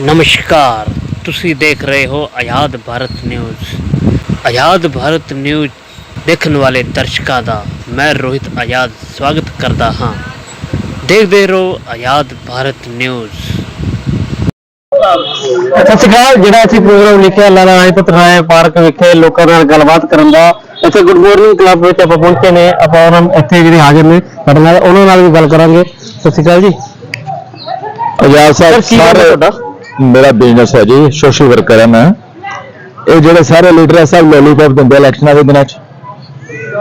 ਨਮਸਕਾਰ। ਤੁਸੀਂ ਦੇਖ ਰਹੇ ਹੋ ਆਜ਼ਾਦ ਭਾਰਤ ਨਿਊਜ਼। ਆਜ਼ਾਦ ਭਾਰਤ ਨਿਊਜ਼ ਦੇਖਣ ਵਾਲੇ ਦਰਸ਼ਕਾਂ ਦਾ ਮੈਂ ਰੋਹਿਤ ਆਜ਼ਾਦ ਸਵਾਗਤ ਕਰਦਾ ਹਾਂ। ਦੇਖਦੇ ਰਹੋ ਆਜ਼ਾਦ ਭਾਰਤ ਨਿਊਜ਼। ਸਤਿ ਸ਼੍ਰੀ ਅਕਾਲ ਜਿਹੜਾ ਅਸੀਂ ਪ੍ਰੋਗਰਾਮ ਲਿਖਿਆ ਲਾਲਾ ਲਾਜਪਤ ਰਾਏ ਪਾਰਕ ਵਿਖੇ ਲੋਕਾਂ ਨਾਲ ਗੱਲਬਾਤ ਕਰਨ ਦਾ ਇੱਥੇ ਗੁੱਡ ਮਾਰਨਿੰਗ ਕਲੱਬ ਵਿੱਚ ਆਪਾਂ ਪਹੁੰਚੇ ਨੇ ਆਪਾਂ ਉਹਨਾਂ ਨੂੰ ਇੱਥੇ ਜਿਹੜੇ ਹਾਜ਼ਰ ਨੇ ਸਾਡੇ ਨਾਲ ਉਹਨਾਂ ਨਾਲ ਵੀ ਗੱਲ ਕਰਾਂਗੇ। ਸਤਿ ਸ਼੍ਰੀ ਅਕਾਲ ਜੀ। ਆਜ਼ਾਦ ਸਾਹਿਬ ਸਾਰੇ ਤੁਹਾਡਾ? ਮੇਰਾ ਬਿਜ਼ਨਸ ਹੈ ਜੀ ਸੋਸ਼ਲ ਵਰਕਰ ਹੈ ਮੈਂ। ਇਹ ਜਿਹੜੇ ਸਾਰੇ ਲੀਡਰ ਹੈ ਸਭ ਲੋਲੀਪੌਪ ਦਿੰਦੇ ਇਲੈਕਸ਼ਨਾਂ ਦੇ ਦਿਨਾਂ 'ਚ।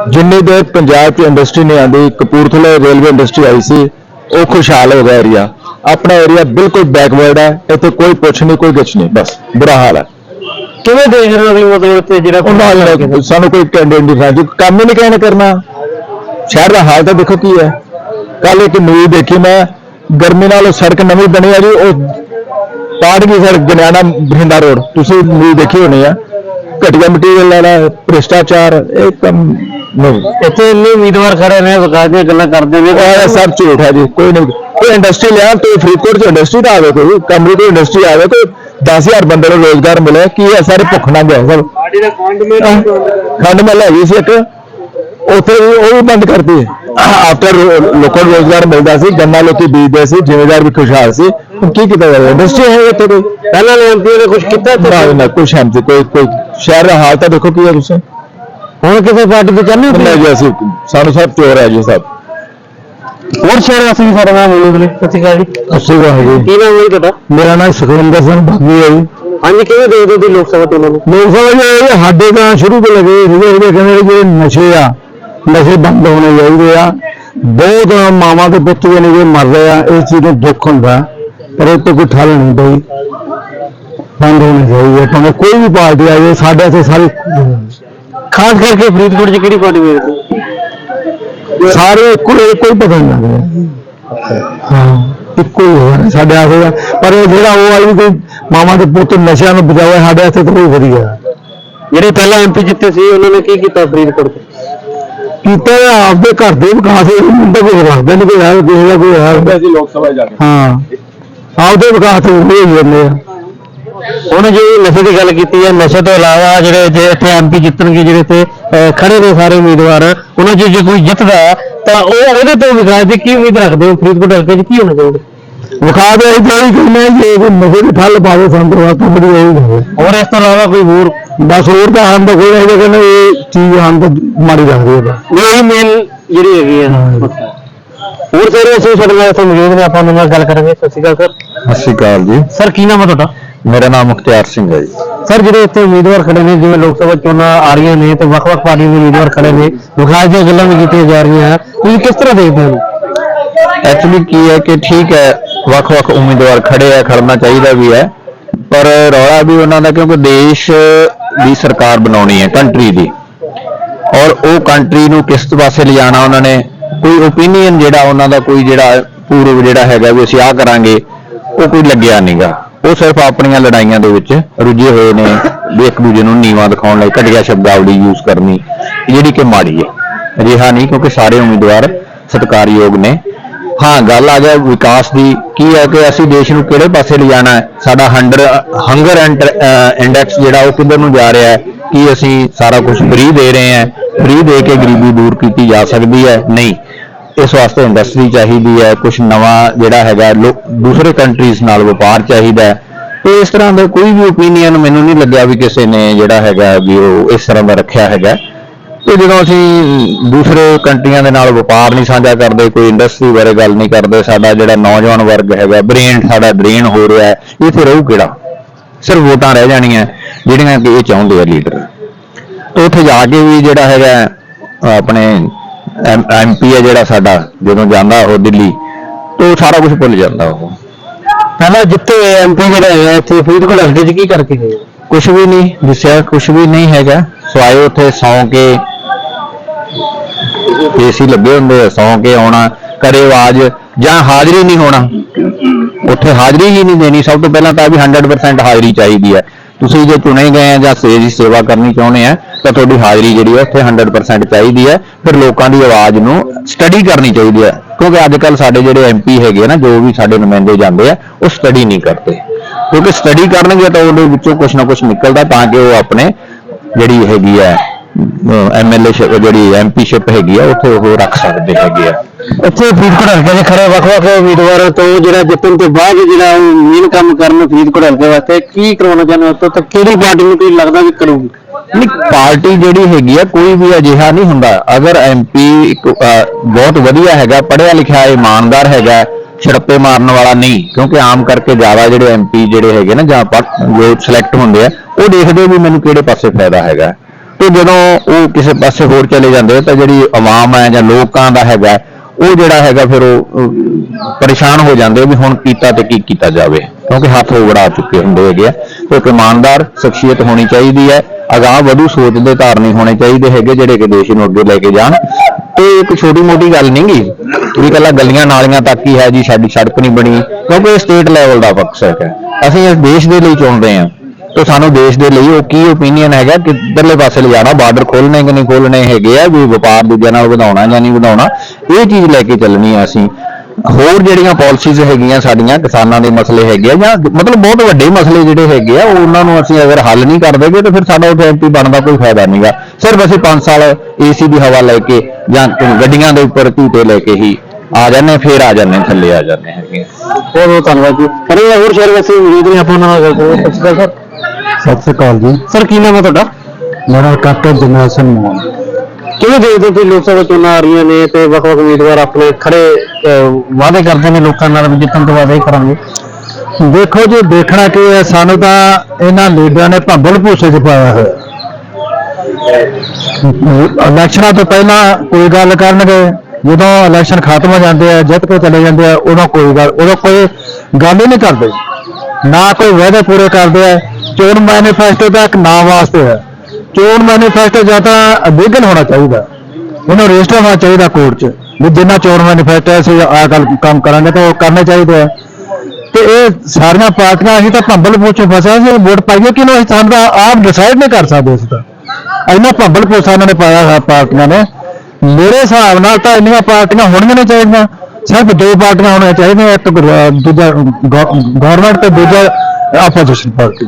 ਜਿੰਨੀ ਦੇਰ ਪੰਜਾਬ 'ਚ ਇੰਡਸਟਰੀ ਨਹੀਂ ਆਂਦੀ ਕਪੂਰਥਲੇ ਰੇਲਵੇ ਇੰਡਸਟਰੀ ਆਈ ਸੀ ਉਹ ਖੁਸ਼ਹਾਲ ਹੋ ਗਿਆ ਏਰੀਆ ਆਪਣਾ ਏਰੀਆ ਬਿਲਕੁਲ ਬੈਕਵਰਡ ਹੈ ਇੱਥੇ ਕੋਈ ਪੁੱਛ ਨਹੀਂ ਕੋਈ ਗਿੱਛ ਨਹੀਂ ਬਸ ਬੁਰਾ ਹਾਲ ਹੈ। ਕਿਵੇਂ ਦੇਖ ਰਹੇ ਹੋ ਵੀ ਮਤਲਬ ਇੱਥੇ ਜਿਹੜਾ ਉਹਨਾਂ ਨਾਲ ਸਾਨੂੰ ਕੋਈ ਕੈਂਡੀਡੇਟ ਨਹੀਂ ਸਾਜੀ ਕੰਮ ਹੀ ਨਹੀਂ ਕਹਿਣਾ ਕਰਨਾ। ਸ਼ਹਿਰ ਦਾ ਹਾਲ ਤਾਂ ਦੇਖੋ ਕੀ ਹੈ। ਕੱਲ ਇੱਕ ਨਿਊਜ਼ ਦੇਖੀ ਮੈਂ ਗਰਮੀ ਨਾਲ ਸੜਕ ਨਵੀਂ ਬਣੀ ਆ ਜੀ ਉਹ ਪਾੜ ਗਈ ਸੜਕ ਜਨਿਆਣਾ ਬਠਿੰਡਾ ਰੋਡ ਤੁਸੀਂ ਨਿਊਜ਼ ਦੇਖੀ ਹੋਣੀ ਆ। ਘਟੀਆ ਮਟੀਰੀਅਲ ਲੈਣਾ ਭ੍ਰਿਸ਼ਟਾਚਾਰ ਇਹ ਕੰਮ ਨਹੀਂ। ਇੱਥੇ ਇੰਨੇ ਉਮੀਦਵਾਰ ਖੜੇ ਨੇ ਵਿਕਾਸ ਦੀਆਂ ਗੱਲਾਂ ਕਰਦੇ ਨੇ। ਇਹ ਸਭ ਝੂਠ ਹੈ ਜੀ ਕੋਈ ਨਹੀਂ। ਕੋਈ ਇੰਡਸਟਰੀ ਲਿਆ ਤੇ ਫਰੀਦਕੋਟ ਚ ਇੰਡਸਟਰੀ ਤਾਂ ਆਵੇ ਕੋਈ ਕਮਰੀ ਤੋਂ ਇੰਡਸਟਰੀ ਆਵੇ ਕੋਈ 10000 ਬੰਦੇ ਨੂੰ ਰੋਜ਼ਗਾਰ ਮਿਲੇ ਕੀ ਇਹ ਸਾਰੇ ਭੁੱਖ ਨਾ ਗਏ ਸਭ ਸਾਡੀ ਦਾ ਖੰਡ ਖੰਡ ਮਹੱਲ ਹੈਗੀ ਸੀ ਇੱਕ। ਉੱਥੇ ਵੀ ਉਹ ਵੀ ਬੰਦ ਕਰਤੀ। ਆਫਟਰ ਲੋਕਾਂ ਨੂੰ ਰੋਜ਼ਗਾਰ ਮਿਲਦਾ ਸੀ ਗੰਨਾ ਲੋਕੀ ਬੀਜਦੇ ਸੀ ਜ਼ਿਮੀਦਾਰ ਵੀ ਖੁਸ਼ਹਾਲ ਸੀ। ਹੁਣ ਕੀ ਕੀਤਾ ਜਾਵੇ? ਇੰਡਸਟਰੀ ਹੈ ਇੱਥੇ ਕੋਈ? ਪਹਿਲਾਂ ਨੇ ਐਮਪੀ ਨੇ ਕੁਝ ਕੀਤਾ ਇੱਥੇ? ਨਾ ਨਾ ਕੁਛ ਹੈ ਨਹੀਂ ਕੋਈ ਕੋਈ ਸ਼ਹਿਰ ਦਾ ਹਾਲ ਤਾਂ ਦੇਖੋ ਕੀ ਹੈ ਤੁਸੀਂ। ਹੁਣ ਕਿਸੇ ਪਾਰਟੀ ਤੇ ਚੱਲੇ ਨਹੀਂ ਜੀ ਅਸੀਂ ਸਾਨੂੰ ਸਭ ਚੋਰ ਹੈ ਜੀ ਸਭ। ਹੋਰ ਸ਼ਹਿਰ ਵਾਸੀ ਵੀ ਸਾਡੇ ਨਾਲ ਮੌਜੂਦ ਨੇ ਸਤਿ ਸ਼੍ਰੀ ਅਕਾਲ ਜੀ। ਕੀ ਨਾਮ ਹੈ ਤੁਹਾਡਾ? ਮੇਰਾ ਨਾਮ ਸੁਖਵਿੰਦਰ ਸਿੰਘ ਬਾਗੀ ਹੈ ਜੀ। ਹਾਂਜੀ ਕਿਵੇਂ ਦੇਖਦੇ ਹੋ ਲੋਕ ਸਭਾ ਚੋਣਾਂ ਨੂੰ? ਲੋਕ ਸਭਾ ਜੀ ਸਾਡੇ ਤਾਂ ਸ਼ੁਰੂ ਤੋਂ ਲੱਗੇ ਸੀਗੇ ਜਿਹੜੇ ਕਹਿੰਦੇ ਜਿਹੜੇ ਨਸ਼ੇ ਆ ਨਸ਼ੇ ਬੰਦ ਹੋਣੇ ਚਾਹੀਦੇ ਆ। ਬਹੁਤ ਮਾਵਾਂ ਦੇ ਪੁੱਤ ਜਿਹੜੇ ਨੇ ਰਹੇ ਆ। ਇਸ ਚੀਜ਼ ਨੂੰ ਦੁੱਖ ਹੁੰਦਾ ਪਰ ਇਹ ਤੋਂ ਕੋਈ ਠੱਲ ਨਹੀਂ ਪਈ ਬੰਦ ਹੋਣੀ ਚਾਹੀਦੀ ਹੈ ਭਾਵੇਂ ਕੋਈ ਵੀ ਪਾਰਟੀ ਆ ਜਾਵੇ ਸਾਡੇ ਇੱਥੇ ਸਾਰੇ ਖਾਸ ਕਰਕੇ ਫਰੀਦਕੋਟ 'ਚ ਕਿਹੜੀ ਪਾਰਟੀ ਵੇਖਦੇ ਸਾਰੇ ਇੱਕੋ ਹੀ- ਕੋਈ ਪਤਾ ਨਹੀਂ ਲੱਗ ਹਾਂ, ਇੱਕੋ ਹੀ ਹੋ ਰਿਹਾ ਸਾਡੇ ਆਸੇ ਪਰ ਇਹ ਜਿਹੜਾ ਉਹ ਵਾਲੀ ਕੋਈ ਮਾਵਾਂ ਦੇ ਪੁੱਤ ਨਸ਼ਿਆਂ ਨੂੰ ਬਚਾਵੇ ਸਾਡੇ ਇੱਥੇ ਤਾਂ ਕੋਈ ਵਧੀਆ। ਜਿਹੜੇ ਪਹਿਲਾਂ ਐਮਪੀ ਜਿੱਤੇ ਸੀ, ਉਹਨਾਂ ਨੇ ਕੀ ਕੀਤਾ ਫਰੀਦਕੋਟ 'ਚ? ਕੀਤਾ ਤਾਂ ਆਪਦੇ ਘਰ ਦੇ ਵਿਕਾਸ ਇਹ ਮੁੰਡਾ ਕੋਈ ਰੱਖਦਾ ਨਹੀਂ ਕੋਈ ਹੈ ਕਿਸੇ ਦਾ ਕੋਈ ਹੈ ਅਸੀਂ ਲੋਕ ਸਭਾ ਜਾ ਕੇ। ਹਾਂ। ਆਪਦੇ ਵਿਕਾਸ ਤੋਂ ਹੋ ਜਾਂਦੇ ਆ। ਹੁਣ ਜੇ ਨਸ਼ੇ ਦੀ ਗੱਲ ਕੀਤੀ ਹੈ ਨਸ਼ੇ ਤੋਂ ਇਲਾਵਾ ਜਿਹੜੇ ਜੇ ਇੱਥੇ ਐਮਪੀ ਜਿੱਤਣਗੇ ਜਿਹੜੇ ਇੱਥੇ ਅਹ, ਖੜੇ ਨੇ ਸਾਰੇ ਉਮੀਦਵਾਰ ਉਹਨਾਂ 'ਚ ਜੇ ਕੋਈ ਜਿੱਤਦਾ ਹੈ, ਤਾਂ ਉਹ ਉਹਦੇ ਤੋਂ ਵਿਕਾਸ ਦੀ ਕੀ ਉਮੀਦ ਰੱਖਦੇ ਹੋ? ਫਰੀਦਕੋਟ ਹਲਕੇ 'ਚ ਕੀ ਹੋਣਾ ਚਾਹੀਦਾ? ਵਿਕਾਸ ਦੇ ਅਸੀਂ ਤਾਂ ਇਹ ਕਹਿੰਦੇ ਹਾਂ ਜੇ ਕੋਈ ਨਸ਼ੇ ਦੀ ਠੱਲ ਪਾਵੇ ਸੰਤ ਵਾ ਤਾਂ ਬੜੀ ਹੋਈ ਗੱਲ ਹੈ। ਹੋਰ ਇਸ ਤੋਂ ਇਲਾਵਾ ਕੋਈ ਹੋਰ? ਬਸ ਹੋਰ ਤਾਂ ਹਨ ਤਾਂ ਕੋਈ ਨਹੀਂ ਜੇ ਕਹਿੰਦੇ ਇਹ ਚੀਜ਼ ਹਨ ਤਾਂ ਮਾੜੀ ਲੱਗਦੀ ਹੈ ਬਸ। ਨਹੀਂ ਇਹ ਮੇਨ ਜਿਹੜੀ ਹੈਗੀ ਆ। ਹੋਰ ਸਾਰੇ ਅਸੀਂ ਸਾਡੇ ਨਾਲ ਇੱਥੇ ਮੌਜੂਦ ਨੇ ਆਪਾਂ ਉਹਨਾਂ ਨਾਲ ਗੱਲ ਕਰਾਂਗੇ। ਸਤਿ ਸ਼੍ਰੀ ਅਕਾਲ ਸਤਿ ਸ਼੍ਰੀ ਅਕਾਲ ਜੀ। ਸਰ ਸਰ ਕੀ ਨਾਮ ਹੈ ਤੁਹਾਡਾ? ਮੇਰਾ ਨਾਮ ਮੁਖਤਿਆਰ ਸਿੰਘ ਹੈ ਜੀ। ਸਰ ਜਿਹੜੇ ਇੱਥੇ ਉਮੀਦਵਾਰ ਖੜੇ ਨੇ ਜਿਵੇਂ ਲੋਕ ਸਭਾ ਚੋਣਾਂ ਆ ਰਹੀਆਂ ਨੇ ਤੇ ਵੱਖ-ਵੱਖ ਪਾਰਟੀਆਂ ਦੇ ਉਮੀਦਵਾਰ ਖੜੇ ਨੇ ਵਿਕਾਸ ਦੀਆਂ ਗੱਲਾਂ ਵੀ ਕੀਤੀਆਂ ਜਾ ਰਹੀਆਂ। ਹੈ ਤੁਸੀਂ ਕਿਸ ਤਰ੍ਹਾਂ ਦੇਖਦੇ ਹੋ? ਐਕਚੁਅਲੀ ਕੀ ਹੈ ਕਿ ਠੀਕ ਹੈ ਵੱਖ-ਵੱਖ ਉਮੀਦਵਾਰ ਖੜੇ ਆ, ਖੜਨਾ ਚਾਹੀਦਾ ਵੀ ਹੈ, ਪਰ ਰੌਲਾ ਵੀ ਉਹਨਾਂ ਦਾ ਕਿਉਂਕਿ ਦੇਸ਼ ਦੀ ਸਰਕਾਰ ਬਣਾਉਣੀ ਹੈ ਕੰਟਰੀ ਦੀ। ਔਰ ਉਹ ਕੰਟਰੀ ਨੂੰ ਕਿਸ ਪਾਸੇ ਲਿਜਾਣਾ ਉਹਨਾਂ ਨੇ, ਕੋਈ ਓਪੀਨੀਅਨ ਜਿਹੜਾ ਉਹਨਾਂ ਦਾ, ਕੋਈ ਜਿਹੜਾ ਪੂਰਵ ਜਿਹੜਾ ਹੈਗਾ ਵੀ ਅਸੀਂ ਆਹ ਕਰਾਂਗੇ, ਉਹ ਕੋਈ ਲੱਗਿਆ ਨਹੀਂਗਾ ਉਹ ਸਿਰਫ ਆਪਣੀਆਂ ਲੜਾਈਆਂ ਦੇ ਵਿੱਚ ਰੁੱਝੇ ਹੋਏ ਨੇ, ਵੀ ਇੱਕ ਦੂਜੇ ਨੂੰ ਨੀਵਾਂ ਦਿਖਾਉਣ ਲਈ ਘਟੀਆ ਸ਼ਬਦਾਵਲੀ ਯੂਜ਼ ਕਰਨੀ, ਜਿਹੜੀ ਕਿ ਮਾੜੀ ਹੈ। ਅਜਿਹਾ ਨਹੀਂ ਕਿਉਂਕਿ ਸਾਰੇ ਉਮੀਦਵਾਰ ਸਤਿਕਾਰਯੋਗ ਨੇ। ਹਾਂ, ਗੱਲ ਆ ਗਿਆ ਵਿਕਾਸ ਦੀ। ਕੀ ਹੈ ਕਿ ਅਸੀਂ ਦੇਸ਼ ਨੂੰ ਕਿਹੜੇ ਪਾਸੇ ਲਿਜਾਣਾ ਹੈ? ਸਾਡਾ ਹੰਡਰ ਹੰਗਰ ਇੰਡੈਕਸ ਜਿਹੜਾ ਉਹ ਕਿੱਧਰ ਨੂੰ ਜਾ ਰਿਹਾ ਹੈ? ਕੀ ਅਸੀਂ ਸਾਰਾ ਕੁਝ ਫ੍ਰੀ ਦੇ ਰਹੇ ਹਾਂ? ਫ੍ਰੀ ਦੇ ਕੇ ਗਰੀਬੀ ਦੂਰ ਕੀਤੀ ਜਾ ਸਕਦੀ ਹੈ? ਨਹੀਂ। ਇਸ ਵਾਸਤੇ ਇੰਡਸਟਰੀ ਚਾਹੀਦੀ ਹੈ। ਕੁਝ ਨਵਾਂ ਜਿਹੜਾ ਹੈਗਾ ਲੋ- ਦੂਸਰੇ ਕੰਟਰੀਜ਼ ਨਾਲ ਵਪਾਰ ਚਾਹੀਦਾ ਹੈ। ਤੇ ਇਸ ਤਰ੍ਹਾਂ ਦਾ ਕੋਈ ਵੀ ਓਪੀਨੀਅਨ ਮੈਨੂੰ ਨਹੀਂ ਲੱਗਿਆ ਵੀ ਕਿਸੇ ਨੇ ਜਿਹੜਾ ਹੈਗਾ ਵੀ ਉਹ ਇਸ ਤਰ੍ਹਾਂ ਦਾ ਰੱਖਿਆ ਹੈਗਾ। ਤੇ ਜਦੋਂ ਅਸੀਂ ਦੂਸਰੇ ਕੰਟਰੀਆਂ ਦੇ ਨਾਲ ਵਪਾਰ ਨਹੀਂ ਸਾਂਝਾ ਕਰਦੇ ਕੋਈ ਇੰਡਸਟਰੀ ਬਾਰੇ ਗੱਲ ਨਹੀਂ ਕਰਦੇ ਸਾਡਾ ਜਿਹੜਾ ਨੌਜਵਾਨ ਵਰਗ ਹੈਗਾ ਬ੍ਰੇਨ ਸਾਡਾ ਡਰੇਨ ਹੋ ਰਿਹਾ ਹੈ ਇੱਥੇ ਰਹੂ ਕਿਹੜਾ? ਸਿਰਫ ਵੋਟਾਂ ਰਹਿ ਜਾਣੀਆਂ ਜਿਹੜੀਆਂ ਕਿ ਇਹ ਚਾਹੁੰਦੇ ਆ ਲੀਡਰ ਤੇ ਉੱਥੇ ਜਾ ਕੇ ਵੀ ਜਿਹੜਾ ਹੈਗਾ ਆਪਣੇ ਐਮਪੀ ਹੈ ਜਿਹੜਾ ਸਾਡਾ ਜਦੋਂ ਜਾਂਦਾ ਉਹ ਦਿੱਲੀ ਤੇ ਉਹ ਸਾਰਾ ਕੁਝ ਭੁੱਲ ਜਾਂਦਾ ਉਹ। ਪਹਿਲਾਂ ਜਿੱਤੇ ਐਮਪੀ ਜਿਹੜੇ ਹੈਗੇ ਇੱਥੇ ਫਰੀਦਕੋਟ ਹਲਕੇ 'ਚ ਕੀ ਕਰਕੇ ਗਏ? ਕੁਝ ਵੀ ਨਹੀਂ ਦੱਸਿਆ ਕੁਝ ਵੀ ਨਹੀਂ ਹੈਗਾ। ਸਵਾਏ ਉੱਥੇ ਸੌਂ ਕੇ ਏਸੀ ਲੱਗੇ ਹੁੰਦੇ ਆ, ਸੌਂ ਕੇ ਆਉਣਾ ਕਰੇ ਆਵਾਜ਼, ਜਾਂ ਹਾਜ਼ਰੀ ਨਹੀਂ ਹੋਣਾ। ਉੱਥੇ ਹਾਜ਼ਰੀ ਹੀ ਨਹੀਂ ਦੇਣੀ। ਸਭ ਤੋਂ ਪਹਿਲਾਂ ਤਾਂ ਵੀ 100% ਹਾਜ਼ਰੀ ਚਾਹੀਦੀ ਹੈ ਤੁਸੀਂ ਜੇ ਚੁਣੇ ਗਏ ਆ ਜਾਂ ਸੇਜ ਦੀ ਸੇਵਾ ਕਰਨੀ ਚਾਹੁੰਦੇ ਆ, ਤਾਂ ਤੁਹਾਡੀ ਹਾਜ਼ਰੀ ਜਿਹੜੀ ਹੈ ਉੱਥੇ 100% ਚਾਹੀਦੀ ਹੈ ਫਿਰ ਲੋਕਾਂ ਦੀ ਆਵਾਜ਼ ਨੂੰ ਸਟੱਡੀ ਕਰਨੀ ਚਾਹੀਦੀ ਹੈ ਕਿਉਂਕਿ ਅੱਜ ਕੱਲ ਸਾਡੇ ਜਿਹੜੇ ਐਮਪੀ ਹੈਗੇ ਨਾ, ਜੋ ਵੀ ਸਾਡੇ ਨੁਮਾਇੰਦੇ ਜਾਂਦੇ ਆ, ਉਹ ਸਟੱਡੀ ਨਹੀਂ ਕਰਦੇ। ਕਿਉਂਕਿ ਸਟੱਡੀ ਕਰਨਗੇ ਤਾਂ ਉਹਦੇ ਵਿੱਚੋਂ ਕੁਝ ਨਾ ਕੁਝ ਨਿਕਲਦਾ ਤਾਂ ਕਿ ਉਹ ਆਪਣੇ ਜਿਹੜੀ ਹੈਗੀ ਹੈ ਐਮਐਲਏ ਜਿਹੜੀ ਐਮਪੀਸ਼ਿਪ ਹੈਗੀ ਆ ਉੱਥੇ ਉਹ ਰੱਖ ਸਕਦੇ ਹੈਗੇ ਆ। ਇੱਥੇ ਫਰੀਦਕੋਟ ਹਲਕੇ ਦੇ ਖੜੇ ਵੱਖ-ਵੱਖ ਉਮੀਦਵਾਰਾਂ ਤੋਂ ਜਿਹੜਾ ਜਿੱਤਣ ਤੋਂ ਬਾਅਦ ਜਿਹੜਾ ਮੇਨ ਕੰਮ ਕਰਨ ਫਰੀਦਕੋਟ ਹਲਕੇ ਵਾਸਤੇ ਕੀ ਕਰਵਾਉਣਾ ਚਾਹੁੰਦੇ ਹੋ? ਤਾਂ ਕਿਹੜੀ ਪਾਰਟੀ ਨੂੰ ਕੀ ਲੱਗਦਾ ਵੀ ਕਰੂਗੀ? ਨਹੀਂ ਪਾਰਟੀ ਜਿਹੜੀ ਹੈਗੀ ਆ ਕੋਈ ਵੀ ਅਜਿਹਾ ਨਹੀਂ ਹੁੰਦਾ। ਅਗਰ ਐਮਪੀ ਇੱਕ ਅਹ, ਬਹੁਤ ਵਧੀਆ ਹੈਗਾ ਪੜ੍ਹਿਆ ਲਿਖਿਆ ਇਮਾਨਦਾਰ ਹੈਗਾ ਛੜੱਪੇ ਮਾਰਨ ਵਾਲਾ ਨਹੀਂ ਕਿਉਂਕਿ ਆਮ ਕਰਕੇ ਜ਼ਿਆਦਾ ਜਿਹੜੇ ਐਮਪੀ ਜਿਹੜੇ ਹੈਗੇ ਨਾ ਜਾਂ ਪਾ- ਜੋ ਸਿਲੈਕਟ ਹੁੰਦੇ ਆ ਉਹ ਦੇਖਦੇ ਵੀ ਮੈਨੂੰ ਕਿਹੜੇ ਪਾਸੇ ਫਾਇਦਾ ਹੈਗਾ। ਤੇ ਜਦੋਂ ਉਹ ਕਿਸੇ ਪਾਸੇ ਹੋਰ ਚਲੇ ਜਾਂਦੇ, ਤਾਂ ਜਿਹੜੀ ਆਵਾਮ ਹੈ ਜਾਂ ਲੋਕਾਂ ਦਾ ਹੈਗਾ, ਉਹ ਜਿਹੜਾ ਹੈਗਾ ਫਿਰ ਉਹ ਪਰੇਸ਼ਾਨ ਹੋ ਜਾਂਦੇ ਵੀ ਹੁਣ ਕੀਤਾ ਤੇ ਕੀ ਕੀਤਾ ਜਾਵੇ। ਕਿਉਂਕਿ ਹੱਥ ਉਗੜਾ ਚੁੱਕੇ ਹੁੰਦੇ ਹੈਗੇ ਆ। ਤੇ ਇੱਕ ਇਮਾਨਦਾਰ ਸ਼ਖਸੀਅਤ ਹੋਣੀ ਚਾਹੀਦੀ ਹੈ, ਅਗਾਹ ਵਧੂ ਸੋਚ ਦੇ ਧਾਰਨੀ ਹੋਣੇ ਚਾਹੀਦੇ ਹੈਗੇ, ਜਿਹੜੇ ਕਿ ਦੇਸ਼ ਨੂੰ ਅੱਗੇ ਲੈ ਕੇ ਜਾਣ। ਤੇ ਇੱਕ ਛੋਟੀ ਮੋਟੀ ਗੱਲ ਨਹੀਂ ਨਹੀਂਗੀ ਵੀ ਇਕੱਲਾ ਗਲੀਆਂ ਨਾਲੀਆਂ ਤੱਕ ਹੀ ਹੈ ਜੀ, ਸਾਡੀ ਸੜਕ ਨਹੀਂ ਬਣੀ, ਕਿਉਂਕਿ ਇਹ ਸਟੇਟ ਲੈਵਲ ਦਾ ਫਕਸ ਹੈ। ਅਸੀਂ ਇਸ ਦੇਸ਼ ਦੇ ਲਈ ਚੁਣਦੇ ਹਾਂ। ਤੇ ਸਾਨੂੰ ਦੇਸ਼ ਦੇ ਲਈ ਉਹ ਕੀ ਓਪੀਨੀਅਨ ਹੈਗਾ ਕਿੱਧਰਲੇ ਪਾਸੇ ਲਿਜਾਣਾ ਬਾਰਡਰ ਖੋਲਣੇ ਕਿ ਨਹੀਂ ਖੋਲਣੇ ਹੈਗੇ ਆ ਵੀ ਵਪਾਰ ਦੂਜਿਆਂ ਨਾਲ ਵਧਾਉਣਾ ਜਾਂ ਨਹੀਂ ਵਧਾਉਣਾ, ਇਹ ਚੀਜ਼ ਲੈ ਕੇ ਚੱਲਣੀ ਆ ਅਸੀਂ। ਹੋਰ ਜਿਹੜੀਆਂ ਪਾਲਿਸੀਜ਼ ਹੈਗੀਆਂ ਸਾਡੀਆਂ ਕਿਸਾਨਾਂ ਦੇ ਮਸਲੇ ਹੈਗੇ ਆ ਜਾਂ ਮਤਲਬ ਬਹੁਤ ਵੱਡੇ ਮਸਲੇ ਜਿਹੜੇ ਹੈਗੇ ਆ ਉਹਨਾਂ ਨੂੰ ਅਸੀਂ ਅਗਰ ਹੱਲ ਨਹੀਂ ਕਰ ਦੇਗੇ ਤਾਂ ਫਿਰ ਸਾਡਾ ਉੱਥੇ ਐਮਪੀ ਬਣਨ ਦਾ ਕੋਈ ਫਾਇਦਾ ਨਹੀਂਗਾ ਸਿਰਫ ਅਸੀਂ 5 ਸਾਲ ਏਸੀ ਦੀ ਹਵਾ ਲੈ ਕੇ ਜਾਂ ਗੱਡੀਆਂ ਦੇ ਉੱਪਰ ਝੂਟੇ ਲੈ ਕੇ ਹੀ ਆ ਜਾਂਦੇ ਫਿਰ ਆ ਜਾਂਦੇ ਥੱਲੇ ਆ ਜਾਂਦੇ ਹੈਗੇ ਬਹੁਤ ਬਹੁਤ ਧੰਨਵਾਦ ਜੀ। ਕਰੇ ਹੋਰ ਸ਼ਹਿਰ ਵਾਸਤੇ ਉਮੀਦ ਆਪਾਂ ਨਾਲ ਗੱਲ ਕਰਾਂਗੇ ਸਰ। ਸਤਿ ਸ੍ਰੀ ਅਕਾਲ ਜੀ। ਸਰ ਕੀ ਨਾਮ ਹੈ ਤੁਹਾਡਾ? ਮੇਰਾ ਕੈਪਟਨ ਜਰਨੈਲ ਸਿੰਘ ਮੋਹਨ। ਕਿਵੇਂ ਦੇਖਦੇ ਹੋ ਕਿ ਲੋਕ ਸਭਾ ਚੋਣਾਂ ਆ ਰਹੀਆਂ ਨੇ ਤੇ ਵੱਖ-ਵੱਖ ਉਮੀਦਵਾਰ ਆਪਣੇ ਖੜੇ ਅਹ, ਵਾਅਦੇ ਕਰਦੇ ਨੇ ਲੋਕਾਂ ਨਾਲ ਵੀ ਜਿੱਤਣ ਤੋਂ ਬਾਅਦ ਇਹ ਕਰਾਂਗੇ? ਦੇਖੋ ਜੀ ਦੇਖਣਾ ਕੀ ਹੈ ਸਾਨੂੰ ਤਾਂ ਇਹਨਾਂ ਲੀਡਰਾਂ ਨੇ ਭੰਬਲ ਭੂਸੇ 'ਚ ਪਾਇਆ ਹੋਇਆ। ਇਲੈਕਸ਼ਨਾਂ ਤੋਂ ਪਹਿਲਾਂ ਕੋਈ ਗੱਲ ਕਰਨਗੇ ਜਦੋਂ ਇਲੈਕਸ਼ਨ ਖਤਮ ਹੋ ਜਾਂਦੇ ਆ ਜਿੱਤ ਕੇ ਚਲੇ ਜਾਂਦੇ ਆ ਉਦੋਂ ਕੋਈ ਗੱਲ ਉਦੋਂ ਕੋਈ ਗੱਲ ਹੀ ਨਹੀਂ ਕਰਦੇ। ਨਾ ਕੋਈ ਵਾਅਦੇ ਪੂਰੇ ਕਰਦੇ ਆ ਚੋਣ ਮੈਨੀਫੈਸਟੋ ਦਾ ਇੱਕ ਨਾਮ ਵਾਸਤੇ ਹੈ। ਚੋਣ ਮੈਨੀਫੈਸਟੋ ਜਾਂ ਤਾਂ ਲੀਗਲ ਹੋਣਾ ਚਾਹੀਦਾ। ਉਹਨੂੰ ਰਜਿਸਟਰ ਹੋਣਾ ਚਾਹੀਦਾ ਕੋਰਟ 'ਚ। ਵੀ ਜਿੰਨਾ ਚੋਣ ਮੈਨੀਫੈਸਟੋ ਅਸੀਂ ਆ ਗੱਲ ਕੰਮ ਕਰਾਂਗੇ ਤਾਂ ਉਹ ਕਰਨੇ ਚਾਹੀਦੇ ਆ। ਤੇ ਇਹ ਸਾਰੀਆਂ ਪਾਰਟੀਆਂ, ਅਸੀਂ ਤਾਂ ਭੰਬਲ ਪੋਚੇ ਫਸਿਆ ਸੀ ਵੋਟ ਪਾਈਏ ਕਿ ਅਸੀਂ ਸਾਨੂੰ ਆਪ ਡਿਸਾਈਡ ਨਹੀਂ ਕਰ ਸਕਦੇ ਅਸੀਂ ਤਾਂ। ਇੰਨਾ ਭੰਬਲ ਪੋਚਾ ਇਹਨਾਂ ਨੇ ਪਾਇਆ ਹੋਇਆ ਪਾਰਟੀਆਂ ਨੇ। ਮੇਰੇ ਹਿਸਾਬ ਨਾਲ ਤਾਂ ਇੰਨੀਆਂ ਪਾਰਟੀਆਂ ਹੋਣੀਆਂ ਨਹੀਂ ਚਾਹੀਦੀਆਂ। ਸਿਰਫ ਦੋ ਪਾਰਟੀਆਂ ਹੋਣੀਆਂ ਚਾਹੀਦੀਆਂ, ਇੱਕ ਦੂਜਾ ਗਵਰਨਮੈਂਟ ਤੇ ਦੂਜਾ ਆਪੋਜੀਸ਼ਨ ਪਾਰਟੀ।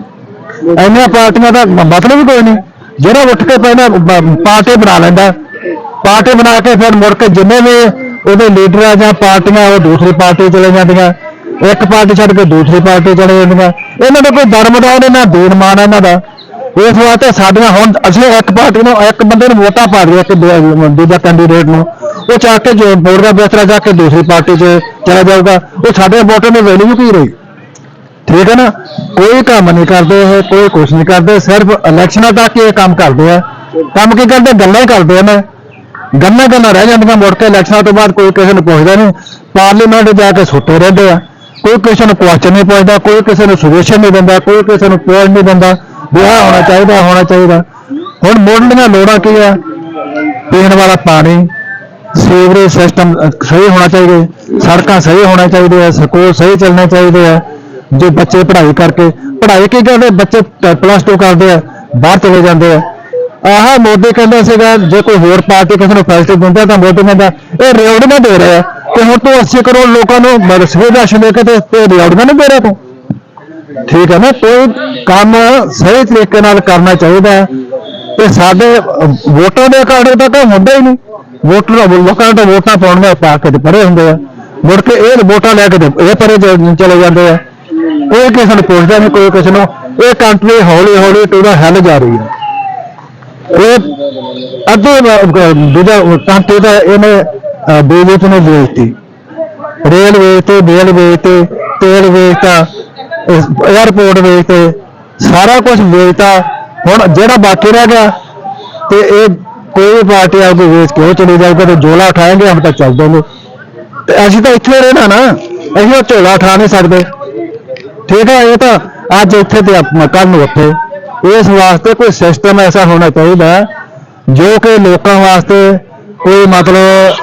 ਇੰਨੀਆਂ ਪਾਰਟੀਆਂ ਦਾ ਮਤਲਬ ਹੀ ਕੋਈ ਨਹੀਂ। ਜਿਹੜਾ ਉੱਠ ਕੇ ਪਹਿਲਾਂ ਬ- ਪਾਰਟੀ ਬਣਾ ਲੈਂਦਾ। ਪਾਰਟੀ ਬਣਾ ਕੇ ਫਿਰ ਮੁੜ ਕੇ ਜਿੰਨੇ ਵੀ ਉਹਦੇ ਲੀਡਰ ਆ ਜਾਂ ਪਾਰਟੀਆਂ, ਉਹ ਦੂਸਰੀ ਪਾਰਟੀ ਚਲੇ ਜਾਂਦੀਆਂ। ਇੱਕ ਪਾਰਟੀ ਛੱਡ ਕੇ ਦੂਸਰੀ ਪਾਰਟੀ ਚਲੇ ਜਾਂਦੀਆਂ। ਇਹਨਾਂ ਦਾ ਕੋਈ ਧਰਮ ਦਾ ਉਹਦੇ ਨਾਲ ਦੀਨ ਮਾਨ ਇਹਨਾਂ ਦਾ। ਇਸ ਵਾਸਤੇ ਸਾਡੀਆਂ ਹੁਣ ਅਸੀਂ ਇੱਕ ਪਾਰਟੀ ਨੂੰ, ਇੱਕ ਬੰਦੇ ਨੂੰ ਵੋਟਾਂ ਪਾ ਦਿਆ ਕਿ ਦੂਜਾ ਕੈਂਡੀਡੇਟ ਨੂੰ। ਉਹ ਚਾਹ ਕੇ ਜੋ ਵੋਟ ਦਾ ਬਿਸਤਰਾ ਜਾ ਕੇ ਦੂਸਰੀ ਪਾਰਟੀ 'ਚ ਚਲਾ ਜਾਊਗਾ। ਉਹ ਸਾਡੇ ਵੋਟਾਂ ਦੀ ਵੈਲਿਊ ਕੀ ਰਹੀ? ਠੀਕ ਹੈ ਨਾ? ਕੋਈ ਕੰਮ ਨਹੀਂ ਕਰਦੇ ਇਹ, ਕੋਈ ਕੁਝ ਨਹੀਂ ਕਰਦੇ, ਸਿਰਫ ਇਲੈਕਸ਼ਨਾਂ ਤੱਕ ਹੀ ਇਹ ਕੰਮ ਕਰਦੇ ਆ। ਕੰਮ ਕੀ ਕਰਦੇ? ਗੱਲਾਂ ਹੀ ਕਰਦੇ ਆ ਮੈਂ ਗੱਲਾਂ ਗੱਲਾਂ ਰਹਿ ਜਾਂਦੀਆਂ, ਮੁੜ ਕੇ ਇਲੈਕਸ਼ਨਾਂ ਤੋਂ ਬਾਅਦ ਕੋਈ ਕਿਸੇ ਨੂੰ ਪੁੱਛਦਾ ਨਹੀਂ। ਪਾਰਲੀਮੈਂਟ ਜਾ ਕੇ ਸੁੱਤੇ ਰਹਿੰਦੇ ਆ। ਕੋਈ ਕਿਸੇ ਨੂੰ ਕੁਐਸਚਨ ਨਹੀਂ ਪੁੱਛਦਾ, ਕੋਈ ਕਿਸੇ ਨੂੰ ਸੁਜੈਸ਼ਨ ਨਹੀਂ ਦਿੰਦਾ, ਕੋਈ ਕਿਸੇ ਨੂੰ ਪੁਆਇੰਟ ਨਹੀਂ ਦਿੰਦਾ। ਵਿਆਹ ਹੋਣਾ ਚਾਹੀਦਾ ਹੋਣਾ ਚਾਹੀਦਾ। ਹੁਣ ਮੁੱਢਲੀਆਂ ਲੋੜਾਂ ਕੀ ਆ? ਪੀਣ ਵਾਲਾ ਪਾਣੀ ਸੀਵਰੇਜ ਸਿਸਟਮ ਸਹੀ ਹੋਣਾ ਚਾਹੀਦਾ, ਸੜਕਾਂ ਸਹੀ ਹੋਣਾ ਚਾਹੀਦੀਆਂ, ਸਕੂਲ ਸਹੀ ਚੱਲਣੇ ਚਾਹੀਦੇ ਆ। ਜੋ ਬੱਚੇ ਪੜ੍ਹਾਈ ਕਰਕੇ, ਪੜ੍ਹਾਈ ਕੀ ਕਰਦੇ? ਬੱਚੇ ਪਲੱਸ 2 ਕਰਦੇ ਆ, ਬਾਹਰ ਚਲੇ ਜਾਂਦੇ ਆ। ਆਹ, ਮੋਦੀ ਕਹਿੰਦਾ ਸੀਗਾ, ਜੇ ਕੋਈ ਹੋਰ ਪਾਰਟੀ ਕਿਸੇ ਨੂੰ ਫੈਸਲੇ ਦਿੰਦਾ ਤਾਂ ਮੋਦੀ ਕਹਿੰਦਾ, ਇਹ ਰਿਓੜੀਆਂ ਦੇ ਰਿਹਾ ਤੇ ਹੁਣ ਤੂੰ 80 ਕਰੋੜ ਲੋਕਾਂ ਨੂੰ ਸੁਵਿਧਾ ਦੇ ਕੇ ਤੇ ਤੇ ਰਿਓੜੀਆਂ ਨਹੀਂ ਦੇ ਰਿਹਾ ਤੂੰ। ਠੀਕ ਹੈ ਨਾ? ਕੋਈ ਕੰਮ ਸਹੀ ਤਰੀਕੇ ਨਾਲ ਕਰਨਾ ਚਾਹੀਦਾ ਹੈ। ਤੇ ਸਾਡੇ ਵੋਟਾਂ ਦੇ ਅਕੋਰਡਿੰਗ ਤਾਂ ਕੋਈ ਹੁੰਦਾ ਹੀ ਨਹੀਂ। ਵੋਟਰ ਲੋਕਾਂ ਨੂੰ ਵੋਟਾਂ ਪਾਉਣ ਪਾ ਕੇ ਪਰੇ ਹੁੰਦੇ ਆ। ਮੁੜ ਕੇ ਇਹ ਵੋਟਾਂ ਲੈ ਕੇ ਇਹ ਪਰੇ ਚਲੇ ਜਾਂਦੇ ਆ। ਕੋਈ ਕਿਸੇ ਨੂੰ ਪੁੱਛਦਾ ਨਹੀਂ, ਕੋਈ ਕਿਸੇ ਨੂੰ, ਇਹ ਕੰਟਰੀ ਹੌਲੀ ਹੌਲੀ ਟੂ ਹੱਲ ਜਾ ਰਹੀ ਹੈ। ਇਹ ਅੱਧੇ ਦੂਜਾ ਕੰਟਰੀ ਦਾ ਇਹਨੇ ਬੀਜੇਪੀ ਨੇ ਵੇਚਤੀ ਰੇਲ ਵੇਚਤੇ ਬੇਲ ਵੇਚਤੇ ਤੇਲ ਵੇਚਤਾ 에어ਪੋਰਟ ਵੇਚਤੇ ਸਾਰਾ ਕੁਝ ਵੇਚਤਾ ਹੁਣ ਜਿਹੜਾ ਬਾਕੀ ਰਹਿ ਗਿਆ ਤੇ ਇਹ ਕੋਈ ਵੀ ਪਾਰਟੀ ਆਊਗੀ ਵੇਚ ਕੇ ਉਹ ਚਲੀ ਜਾਊਗਾ ਤੇ ਜੋਲਾ ਉਠਾਏਂਗੇ ਹਮ ਤਾਂ ਚੱਲ ਦੋਗੇ ਤੇ ਅਸੀਂ ਤਾਂ ਇੱਥੇ ਰਹਿਣਾ ਨਾ, ਅਸੀਂ ਉਹ ਝੋਲਾ ਉਠਾ ਨਹੀਂ ਸਕਦੇ। ਠੀਕ ਹੈ ਇਹ ਤਾਂ ਅੱਜ ਇੱਥੇ ਤੇ ਆਪਣਾ ਕੱਲ ਨੂੰ ਉੱਥੇ। ਇਸ ਵਾਸਤੇ ਕੋਈ ਸਿਸਟਮ ਐਸਾ ਹੋਣਾ ਚਾਹੀਦਾ ਜੋ ਕਿ ਲੋਕਾਂ ਵਾਸਤੇ ਕੋਈ ਮਤਲਬ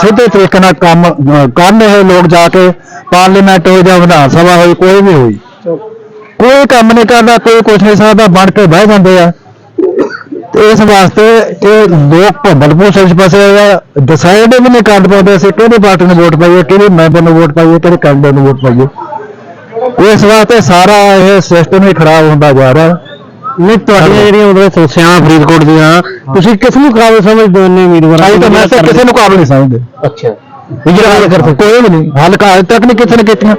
ਸਿੱਧੇ ਤਰੀਕੇ ਨਾਲ ਕੰਮ ਅਹ, ਕਰਨ ਇਹ ਲੋਕ ਜਾ ਕੇ ਪਾਰਲੀਮੈਂਟ ਹੋਈ ਜਾਂ ਵਿਧਾਨ ਸਭਾ ਹੋਈ ਕੋਈ ਵੀ ਹੋਈ। ਕੋਈ ਕੰਮ ਨਹੀਂ ਕਰਦਾ ਕੋਈ ਕੁਛ ਨਹੀਂ ਸਕਦਾ ਬਣ ਕੇ ਬਹਿ ਜਾਂਦੇ ਆ। ਤੇ ਇਸ ਵਾਸਤੇ ਇਹ ਲੋਕ ਭੰਬਲਪੂਰ ਸੱਚ ਪਾਸੇ ਡਿਸਾਈਡ ਵੀ ਨਹੀਂ ਕਰ ਪਾਉਂਦੇ ਅਸੀਂ ਕਿਹੜੀ ਪਾਰਟੀ ਨੂੰ ਵੋਟ ਪਾਈਏ ਕਿਹੜੇ ਮੈਂਬਰ ਨੂੰ ਵੋਟ ਪਾਈਏ ਕਿਹੜੇ ਕੈਂਡੀਡੇਟ ਨੂੰ ਵੋਟ ਪਾਈਏ। ਇਸ ਵਾਸਤੇ ਸਾਰਾ ਇਹ ਸਿਸਟਮ ਹੀ ਖਰਾਬ ਹੁੰਦਾ ਜਾ ਰਿਹਾ। ਨਹੀਂ ਤੁਹਾਡੀਆਂ ਜਿਹੜੀਆਂ ਮਤਲਬ ਸਮੱਸਿਆਵਾਂ ਫਰੀਦਕੋਟ ਦੀਆਂ ਤੁਸੀਂ ਕਿਸ ਨੂੰ ਕਾਬਲ ਸਮਝਦੇ ਹੋ ਨੇ ਅਸੀਂ ਤਾਂ ਮੈਂ ਤਾਂ ਕਿਸੇ ਨੂੰ ਕਾਬਲ ਨਹੀਂ ਸਮਝਦੇ। ਅੱਛਾ। ਜਿਹੜਾ ਹੱਲ ਕਰ ਸਕਦੇ। ਕੋਈ ਵੀ ਨਹੀਂ। ਹੱਲ ਤੱਕ ਨਹੀਂ ਕਿਸੇ ਨੇ ਕੀਤੀਆਂ?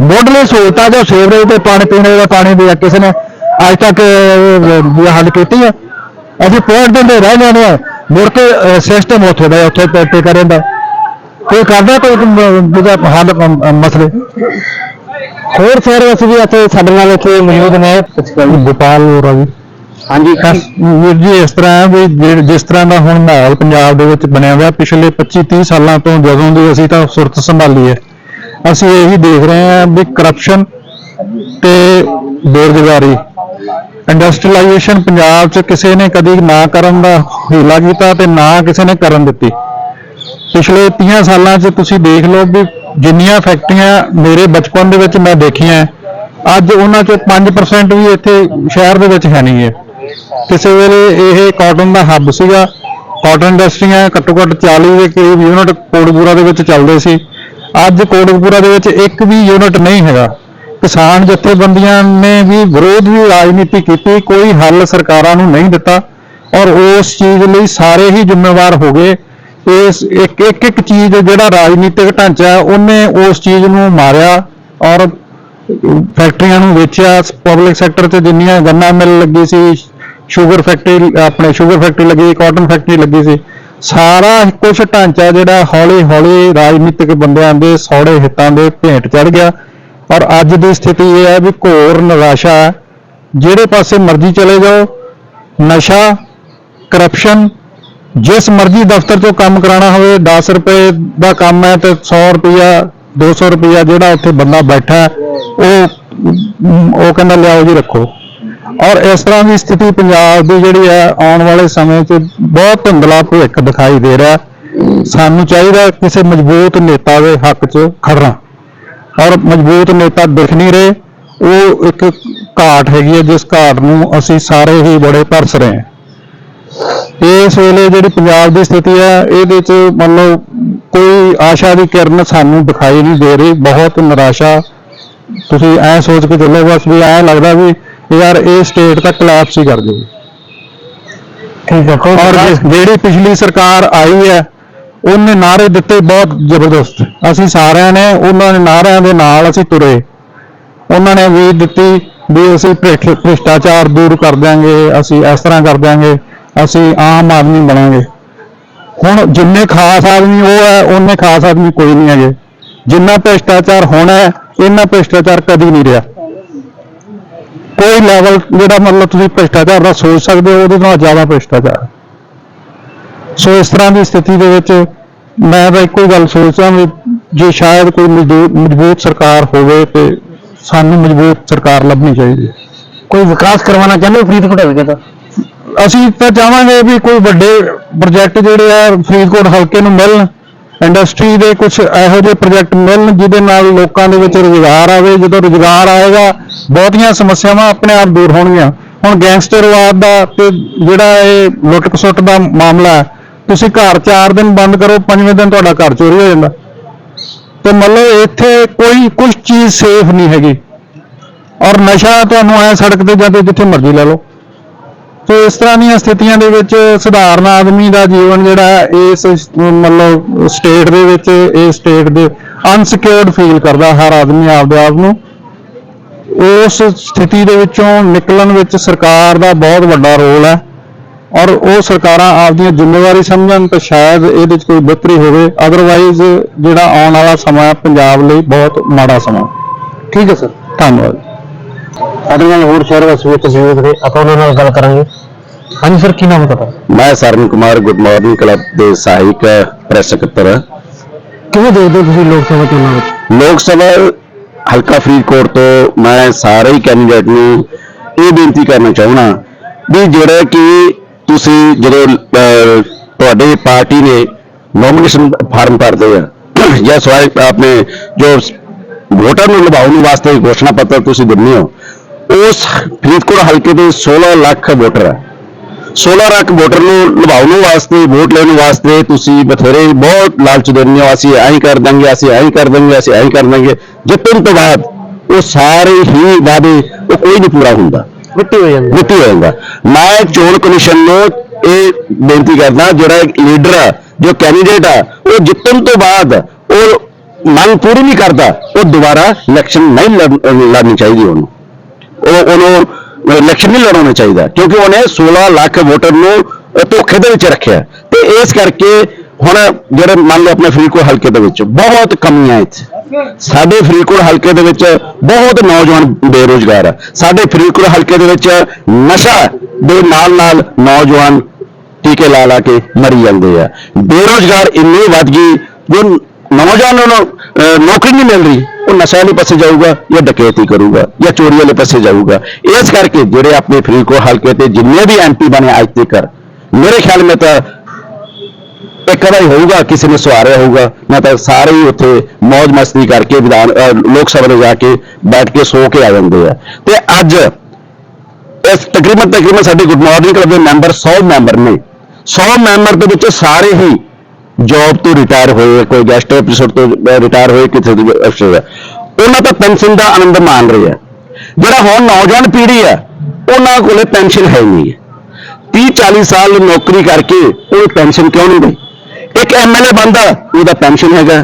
ਮੁੱਢਲੀ ਸਹੂਲਤਾਂ ਜੋ ਸੀਵਰੇਜ ਤੇ ਪਾਣੀ ਪੀਣੇ ਦਾ ਪਾਣੀ ਦੀ ਕਿਸੇ ਨੇ ਅੱਜ ਤੱਕ ਵੀ ਹੱਲ ਕੀਤੀ ਹੈ? ਅਸੀਂ ਪੁਆਇੰਟ ਦਿੰਦੇ ਰਹਿ ਜਾਂਦੇ ਆ ਮੁੜ ਕੇ ਸਿਸਟਮ ਉੱਥੇ ਦਾ ਉੱਥੇ ਪੇਟੇ ਕਰਨ ਦਾ ਕੋਈ ਕਰਦਾ ਕੋਈ ਹੱਲ ਮਸਲੇ? ਹੋਰ ਸਾਰੇ ਅਸੀਂ ਵੀ ਇੱਥੇ ਸਾਡੇ ਨਾਲ ਇੱਥੇ ਮੌਜੂਦ ਨੇ। ਗੋਪਾਲ ਹੋਰਾ ਜੀ। ਹਾਂਜੀ। ਵੀਰ ਜੀ ਇਸ ਤਰ੍ਹਾਂ ਹੈ ਵੀ ਜਿ- ਜਿਸ ਤਰ੍ਹਾਂ ਦਾ ਹੁਣ ਮਾਹੌਲ ਪੰਜਾਬ ਦੇ ਵਿੱਚ ਬਣਿਆ ਹੋਇਆ ਪਿਛਲੇ 25 30 ਸਾਲਾਂ ਤੋਂ ਜਦੋਂ ਦੀ ਅਸੀਂ ਤਾਂ ਸੁਰਤ ਸੰਭਾਲੀ ਹੈ ਅਸੀਂ ਇਹੀ ਦੇਖ ਰਹੇ ਹਾਂ ਵੀ ਕਰਪਸ਼ਨ ਤੇ ਬੇਰੁਜ਼ਗਾਰੀ ਇੰਡਸਟਰੀਲਾਈਜੇਸ਼ਨ ਪੰਜਾਬ 'ਚ ਕਿਸੇ ਨੇ ਕਦੀ ਨਾ ਕਰਨ ਦਾ ਹੀਲਾ ਕੀਤਾ ਤੇ ਨਾ ਕਿਸੇ ਨੇ ਕਰਨ ਦਿੱਤੀ। ਪਿਛਲੇ 30 ਸਾਲਾਂ 'ਚ ਤੁਸੀਂ ਦੇਖ ਲਓ ਵੀ ਜਿੰਨੀਆਂ ਫੈਕਟਰੀਆਂ ਮੇਰੇ ਬਚਪਨ ਦੇ ਵਿੱਚ ਮੈਂ ਦੇਖੀਆਂ, ਅੱਜ ਉਹਨਾਂ 'ਚੋਂ 5% ਵੀ ਇੱਥੇ ਸ਼ਹਿਰ ਦੇ ਵਿੱਚ ਹੈ ਨਹੀਂ ਹੈ। ਕਿਸੇ ਵੇਲੇ ਇਹ ਕਾਟਨ ਦਾ ਹੱਬ ਸੀਗਾ ਕਾਟਨ ਇੰਡਸਟਰੀਆਂ ਘੱਟੋ ਘੱਟ 40 ਦੇ ਕਰੀਬ ਯੂਨਿਟ ਕੋਟਕਪੂਰਾ ਦੇ ਵਿੱਚ ਚੱਲਦੇ ਸੀ। ਅੱਜ ਕੋਟਕਪੂਰਾ ਦੇ ਵਿੱਚ ਇੱਕ ਵੀ ਯੂਨਿਟ ਨਹੀਂ ਹੈਗਾ। ਕਿਸਾਨ ਜਥੇਬੰਦੀਆਂ ਨੇ ਵੀ ਵਿਰੋਧ ਵੀ ਰਾਜਨੀਤੀ ਕੀਤੀ, ਕੋਈ ਹੱਲ ਸਰਕਾਰਾਂ ਨੂੰ ਨਹੀਂ ਦਿੱਤਾ ਔਰ ਉਸ ਚੀਜ਼ ਲਈ ਸਾਰੇ ਹੀ ਜ਼ਿੰਮੇਵਾਰ ਹੋ ਗਏ। ਇਸ ਇੱਕ ਇੱਕ ਇੱਕ ਚੀਜ਼ ਜਿਹੜਾ ਰਾਜਨੀਤਿਕ ਢਾਂਚਾ ਹੈ, ਉਹਨੇ ਉਸ ਚੀਜ਼ ਨੂੰ ਮਾਰਿਆ ਔਰ ਫੈਕਟਰੀਆਂ ਨੂੰ ਵੇਚਿਆ। ਪਬਲਿਕ ਸੈਕਟਰ 'ਚ ਜਿੰਨੀਆਂ ਗੰਨਾ ਮਿਲ ਲੱਗੀ ਸੀ ਸ਼ੂਗਰ ਫੈਕਟਰੀ ਆਪਣੇ ਸ਼ੂਗਰ ਫੈਕਟਰੀ ਲੱਗੀ ਕਾਟਨ ਫੈਕਟਰੀ ਲੱਗੀ ਸੀ। ਸਾਰਾ ਕੁਝ ਢਾਂਚਾ ਜਿਹੜਾ ਹੌਲੀ ਹੌਲੀ ਰਾਜਨੀਤਿਕ ਬੰਦਿਆਂ ਦੇ ਸੌੜੇ ਹਿੱਤਾਂ ਦੇ ਭੇਂਟ ਚੜ ਗਿਆ। ਔਰ ਅੱਜ ਦੀ ਸਥਿਤੀ ਇਹ ਹੈ ਵੀ ਘੋਰ ਨਿਰਾਸ਼ਾ ਹੈ। ਜਿਹੜੇ ਪਾਸੇ ਮਰਜ਼ੀ ਚਲੇ ਜਾਓ ਨਸ਼ਾ ਕਰਪਸ਼ਨ ਜਿਸ ਮਰਜ਼ੀ ਦਫ਼ਤਰ ਤੋਂ ਕੰਮ ਕਰਾਉਣਾ ਹੋਵੇ 10 ਰੁਪਏ ਦਾ ਕੰਮ ਹੈ ਤੇ 100 ਰੁਪਿਆ 200 ਰੁਪਿਆ ਜਿਹੜਾ ਉੱਥੇ ਬੰਦਾ ਬੈਠਾ ਉਹ ਉਹ ਕਹਿੰਦਾ ਲਿਆਓ ਜੀ ਰੱਖੋ। ਔਰ ਇਸ ਤਰ੍ਹਾਂ ਦੀ ਸਥਿਤੀ ਪੰਜਾਬ ਦੀ ਜਿਹੜੀ ਹੈ, ਆਉਣ ਵਾਲੇ ਸਮੇਂ 'ਚ ਬਹੁਤ ਧੁੰਦਲਾ ਭਵਿੱਖ ਦਿਖਾਈ ਦੇ ਰਿਹਾ ਸਾਨੂੰ ਚਾਹੀਦਾ ਕਿਸੇ ਮਜ਼ਬੂਤ ਨੇਤਾ ਦੇ ਹੱਕ 'ਚ ਖੜਨਾ। ਔਰ ਮਜ਼ਬੂਤ ਨੇਤਾ ਦਿਖ ਨਹੀਂ ਰਹੇ, ਉਹ ਇੱਕ ਘਾਟ ਹੈਗੀ ਹੈ, ਜਿਸ ਘਾਟ ਨੂੰ ਅਸੀਂ ਸਾਰੇ ਹੀ ਬੜੇ ਤਰਸ ਰਹੇ ਹਾਂ। ਇਸ ਵੇਲੇ ਜਿਹੜੀ ਪੰਜਾਬ ਦੀ ਸਥਿਤੀ ਹੈ ਇਹਦੇ 'ਚ ਮੰਨ ਲਓ ਕੋਈ ਆਸ਼ਾ ਦੀ ਕਿਰਨ ਸਾਨੂੰ ਦਿਖਾਈ ਨਹੀਂ ਦੇ ਰਹੀ ਬਹੁਤ ਨਿਰਾਸ਼ਾ। ਤੁਸੀਂ ਐ ਸੋਚ ਕੇ ਚੱਲੋ ਬਸ ਵੀ ਐ ਲੱਗਦਾ ਵੀ ਯਾਰ ਇਹ ਸਟੇਟ ਤਾਂ ਕਲੈਪਸ ਹੀ ਕਰ ਜਾਊਗੀ ਠੀਕ ਹੈ ਕੋਈ ਔਰ ਜਿਹੜੀ ਪਿਛਲੀ ਸਰਕਾਰ ਆਈ ਹੈ ਉਹਨੇ ਨਾਰੇ ਦਿੱਤੇ ਬਹੁਤ ਜ਼ਬਰਦਸਤ। ਅਸੀਂ ਸਾਰਿਆਂ ਨੇ ਉਹਨਾਂ ਦੇ ਨਾਰਿਆਂ ਦੇ ਨਾਲ ਅਸੀਂ ਤੁਰੇ। ਉਹਨਾਂ ਨੇ ਵੀ ਦਿੱਤੀ ਵੀ ਅਸੀਂ ਭ੍ਰਿਸ਼ਟ- ਭ੍ਰਿਸ਼ਟਾਚਾਰ ਦੂਰ ਕਰ ਦਿਆਂਗੇ ਅਸੀਂ ਇਸ ਤਰ੍ਹਾਂ ਕਰ ਦਿਆਂਗੇ। ਅਸੀਂ ਆਮ ਆਦਮੀ ਬਣਾਂਗੇ। ਹੁਣ ਜਿੰਨੇ ਖਾਸ ਆਦਮੀ ਉਹ ਹੈ, ਉਹਨੇ ਖਾਸ ਆਦਮੀ ਕੋਈ ਨਹੀਂ ਹੈਗੇ। ਜਿੰਨਾ ਭ੍ਰਿਸ਼ਟਾਚਾਰ ਹੋਣਾ ਹੈ, ਇੰਨਾ ਭ੍ਰਿਸ਼ਟਾਚਾਰ ਕਦੀ ਨਹੀਂ ਰਿਹਾ। ਕੋਈ ਲੈਵਲ ਜਿਹੜਾ ਮਤਲਬ ਤੁਸੀਂ ਭ੍ਰਿਸ਼ਟਾਚਾਰ ਦਾ ਸੋਚ ਸਕਦੇ ਹੋ, ਉਹਦੇ ਨਾਲ ਜ਼ਿਆਦਾ ਭ੍ਰਿਸ਼ਟਾਚਾਰ ਸੋ ਇਸ ਤਰ੍ਹਾਂ ਦੀ ਸਥਿਤੀ ਦੇ ਵਿੱਚ ਮੈਂ ਤਾਂ ਇੱਕੋ ਹੀ ਗੱਲ ਸੋਚਦਾ ਵੀ ਜੇ ਸ਼ਾਇਦ ਕੋਈ ਮਜ਼ਦੂ- ਮਜ਼ਬੂਤ ਸਰਕਾਰ ਹੋਵੇ ਤੇ ਸਾਨੂੰ ਮਜ਼ਬੂਤ ਸਰਕਾਰ ਲੱਭਣੀ ਚਾਹੀਦੀ ਹੈ। ਕੋਈ ਵਿਕਾਸ ਕਰਵਾਉਣਾ ਚਾਹੁੰਦੇ ਹੋ ਫਰੀਦਕੋਟ ਹਲਕੇ ਦਾ ਅਸੀਂ ਤਾਂ ਚਾਹਾਂਗੇ ਵੀ ਕੋਈ ਵੱਡੇ ਪ੍ਰੋਜੈਕਟ ਜਿਹੜੇ ਆ ਫਰੀਦਕੋਟ ਹਲਕੇ ਨੂੰ ਮਿਲਣ ਇੰਡਸਟਰੀ ਦੇ ਕੁਝ ਇਹੋ ਜਿਹੇ ਪ੍ਰੋਜੈਕਟ ਮਿਲਣ ਜਿਹਦੇ ਨਾਲ ਲੋਕਾਂ ਦੇ ਵਿੱਚ ਰੁਜ਼ਗਾਰ ਆਵੇ, ਜਦੋਂ ਰੁਜ਼ਗਾਰ ਆਏਗਾ, ਬਹੁਤੀਆਂ ਸਮੱਸਿਆਵਾਂ ਆਪਣੇ ਆਪ ਦੂਰ ਹੋਣਗੀਆਂ। ਹੁਣ ਗੈਂਗਸਟਰਵਾਦ ਦਾ ਤੇ ਜਿਹੜਾ ਇਹ ਲੁੱਟ ਖਸੁੱਟ ਦਾ ਮਾਮਲਾ ਹੈ, ਤੁਸੀਂ ਘਰ 4 ਦਿਨ ਬੰਦ ਕਰੋ, ਪੰਜਵੇਂ ਦਿਨ ਤੁਹਾਡਾ ਘਰ ਚੋਰੀ ਹੋ ਜਾਂਦਾ। ਤੇ ਮਤਲਬ ਇੱਥੇ ਕੋਈ ਕੁਝ ਚੀਜ਼ ਸੇਫ ਨਹੀਂ ਹੈਗੀ। ਔਰ ਨਸ਼ਾ ਤੁਹਾਨੂੰ ਐ ਸੜਕ ਤੇ ਜਾਂਦੇ ਜਿੱਥੇ ਮਰਜ਼ੀ ਲੈ ਲਓ। ਸੋ ਇਸ ਤਰ੍ਹਾਂ ਦੀਆਂ ਸਥਿਤੀਆਂ ਦੇ ਵਿੱਚ ਸਧਾਰਨ ਆਦਮੀ ਦਾ ਜੀਵਨ ਜਿਹੜਾ ਇਸ ਮਤਲਬ ਸਟੇਟ ਦੇ ਵਿੱਚ ਇਹ ਸਟੇਟ ਦੇ ਅਨਸਿਕਿਉਰਡ ਫੀਲ ਕਰਦਾ ਹਰ ਆਦਮੀ ਆਪਦੇ ਆਪ ਨੂੰ। ਉਸ ਸਥਿਤੀ ਦੇ ਵਿੱਚੋਂ ਨਿਕਲਣ ਵਿੱਚ ਸਰਕਾਰ ਦਾ ਬਹੁਤ ਵੱਡਾ ਰੋਲ ਹੈ। ਔਰ ਉਹ ਸਰਕਾਰਾਂ ਆਪਦੀਆਂ ਜ਼ਿੰਮੇਵਾਰੀ ਸਮਝਣ ਤਾਂ ਸ਼ਾਇਦ ਇਹਦੇ ਵਿੱਚ ਕੋਈ ਬਿਹਤਰੀ ਹੋਵੇ। ਅਦਰਵਾਈਜ਼ ਜਿਹੜਾ ਆਉਣ ਵਾਲਾ ਸਮਾਂ ਪੰਜਾਬ ਲਈ ਬਹੁਤ ਮਾੜਾ ਸਮਾਂ। ਠੀਕ ਹੈ ਸਰ। ਧੰਨਵਾਦ। ਸਾਡੇ ਨਾਲ ਹੋਰ ਸ਼ਹਿਰ ਵਾਸੀ ਵੀ ਤਸਵੀਰ ਰਹੇ ਆਪਾਂ ਉਹਨਾਂ ਨਾਲ ਗੱਲ ਕਰਾਂਗੇ ਹਾਂਜੀ ਸਰ ਕੀ ਨਾਮ ਹੈ ਤੁਹਾਡਾ ਮੈਂ ਸਰਨ ਕੁਮਾਰ ਗੁੱਡ ਮਾਰਨਿੰਗ ਕਲੱਬ ਦੇ ਸਹਾਇਕ ਪ੍ਰੈਸ ਸਕੱਤਰ ਹਾਂ ਕਿਵੇਂ ਦੇਖਦੇ ਹੋ ਤੁਸੀਂ ਲੋਕ ਸਭਾ ਚੋਣਾਂ ਵਿੱਚ ਲੋਕ ਸਭਾ ਹਲਕਾ ਫਰੀਦਕੋਟ ਤੋਂ ਮੈਂ ਸਾਰੇ ਹੀ ਕੈਂਡੀਡੇਟ ਨੂੰ ਇਹ ਬੇਨਤੀ ਕਰਨਾ ਚਾਹੁੰਦਾ ਵੀ ਜਿਹੜਾ ਕਿ ਤੁਸੀਂ ਜਦੋਂ ਅਹ, ਤੁਹਾਡੇ ਪਾਰਟੀ ਨੇ ਨੋਮੀਨੇਸ਼ਨ ਫਾਰਮ ਭਰਦੇ ਆ ਜਾਂ ਸਵਾਲ ਆਪਣੇ ਜੋ ਵੋਟਰ ਨੂੰ ਲਭਾਉਣ ਵਾਸਤੇ ਘੋਸ਼ਣਾ ਪੱਤਰ ਤੁਸੀਂ ਦਿੰਦੇ ਹੋ ਉਸ ਫਰੀਦਕੋਟ ਹਲਕੇ ਦੇ 16 ਲੱਖ ਵੋਟਰ ਹੈ। 16 ਲੱਖ ਵੋਟਰ ਨੂੰ ਲਭਾਉਣ ਵਾਸਤੇ ਵੋਟ ਲੈਣ ਵਾਸਤੇ ਤੁਸੀਂ ਬਥੇਰੇ ਬਹੁਤ ਲਾਲਚ ਦਿੰਦੇ ਹੋ। ਅਸੀਂ ਐਂ ਕਰ ਦਾਂਗੇ ਅਸੀਂ ਐਂ ਕਰ ਦਾਂਗੇ ਅਸੀਂ ਐਂ ਕਰ ਦਾਂਗੇ। ਜਿੱਤਣ ਤੋਂ ਬਾਅਦ ਉਹ ਸਾਰੇ ਹੀ ਵਾਅਦੇ ਉਹ ਕੋਈ ਨਹੀਂ ਪੂਰਾ ਹੁੰਦਾ। ਮਿੱਟੀ ਹੋ ਜਾਂਦੀ ਮਿੱਟੀ ਹੋ ਜਾਂਦਾ। ਮੈਂ ਚੋਣ ਕਮਿਸ਼ਨ ਨੂੰ ਇਹ ਬੇਨਤੀ ਕਰਦਾ ਜਿਹੜਾ ਇੱਕ ਲੀਡਰ ਆ ਜੋ ਕੈਂਡੀਡੇਟ ਆ ਉਹ ਜਿੱਤਣ ਤੋਂ ਬਾਅਦ ਉਹ ਮੰਗ ਪੂਰੀ ਨਹੀਂ ਕਰਦਾ ਉਹ ਦੁਬਾਰਾ ਇਲੈਕਸ਼ਨ ਨਹੀਂ ਲੜ- ਲੜਨੀ ਚਾਹੀਦੀ ਉਹਨੂੰ। ਉਹ ਉਹਨੂੰ ਇਲੈਕਸ਼ਨ ਨਹੀਂ ਲੜਾਉਣਾ ਚਾਹੀਦਾ, ਕਿਉਂਕਿ ਉਹਨੇ 16 ਲੱਖ ਵੋਟਰ ਨੂੰ ਧੋਖੇ ਦੇ ਵਿੱਚ ਰੱਖਿਆ। ਤੇ ਇਸ ਕਰਕੇ ਹੁਣ ਜਿਹੜੇ ਮੰਨ ਲਓ ਆਪਣੇ ਫਰੀਦਕੋਟ ਹਲਕੇ ਦੇ ਵਿੱਚ ਬਹੁਤ ਕਮੀਆਂ ਇੱਥੇ। ਸਾਡੇ ਫਰੀਦਕੋਟ ਹਲਕੇ ਦੇ ਵਿੱਚ ਬਹੁਤ ਨੌਜਵਾਨ ਬੇਰੋਜ਼ਗਾਰ ਆ। ਸਾਡੇ ਫਰੀਦਕੋਟ ਹਲਕੇ ਦੇ ਵਿੱਚ ਨਸ਼ਾ ਦੇ ਨਾਲ ਨਾਲ ਨੌਜਵਾਨ ਟੀਕੇ ਲਾ ਲਾ ਕੇ ਮਰੀ ਜਾਂਦੇ ਆ। ਬੇਰੋਜ਼ਗਾਰ ਇੰਨੀ ਵੱਧ ਗਈ, ਜੋ ਨੌਜਵਾਨ ਨੂੰ ਅਹ, ਨੌਕਰੀ ਨਹੀਂ ਮਿਲ ਰਹੀ ਉਹ ਨਸ਼ਾ ਵਾਲੇ ਪਾਸੇ ਜਾਊਗਾ ਜਾਂ ਡਕੈਤੀ ਕਰੂਗਾ ਜਾਂ ਚੋਰੀ ਵਾਲੇ ਪਾਸੇ ਜਾਊਗਾ। ਇਸ ਕਰਕੇ ਜਿਹੜੇ ਆਪਣੇ ਫਰੀਦਕੋਟ ਹਲਕੇ ਤੇ ਜਿੰਨੇ ਵੀ ਐਮਪੀ ਬਣੇ ਅੱਜ ਤੱਕ ਮੇਰੇ ਖਿਆਲ ਵਿੱਚ ਤਾਂ ਇੱਕ ਵਾਰ ਹੀ ਹੋਊਗਾ ਕਿਸੇ ਨੇ ਸਵਾਰਿਆ ਹੋਊਗਾ। ਮੈਂ ਤਾਂ ਸਾਰੇ ਹੀ ਉੱਥੇ ਮौज ਮਸਤੀ ਕਰਕੇ ਵਿਧਾਨ ਲੋਕ ਸਭਾ ਦੇ ਜਾ ਕੇ ਬੈਠ ਕੇ ਸੋ ਕੇ ਆ ਜਾਂਦੇ ਆ। ਤੇ ਅੱਜ ਇਸ ਤਕਰੀਬਨ ਤਕਰੀਬਨ ਸਾਡੇ ਗੁੱਡ ਮਾਰਨਿੰਗ ਕਲੱਬ ਦੇ ਮੈਂਬਰ 100 ਮੈਂਬਰ ਨੇ। 100 ਮੈਂਬਰ ਦੇ ਵਿੱਚ ਸਾਰੇ ਹੀ ਜੌਬ ਤੋਂ ਰਿਟਾਇਰ ਹੋਏ, ਕੋਈ ਗੈਸਟ ਅਫਸਰ ਤੋਂ ਰਿਟਾਇਰ ਹੋਏ ਕਿਸੇ ਦੇ ਅਫਸਰ ਹੈ। ਉਹਨਾਂ ਤਾਂ ਪੈਨਸ਼ਨ ਦਾ ਆਨੰਦ ਮਾਣ ਰਹੇ ਆ। ਜਿਹੜਾ ਹੁਣ ਨੌਜਵਾਨ ਪੀੜ੍ਹੀ ਆ ਉਹਨਾਂ ਕੋਲੇ ਪੈਨਸ਼ਨ ਹੈ ਨਹੀਂ। ਹੈ 30 40 ਸਾਲ ਨੌਕਰੀ ਕਰਕੇ ਉਹ ਪੈਨਸ਼ਨ ਕਿਉਂ ਨਹੀਂ ਗਈ ਇੱਕ ਐਮਐਲਏ ਬੰਦਾ, ਉਹਦਾ ਪੈਨਸ਼ਨ ਹੈਗਾ।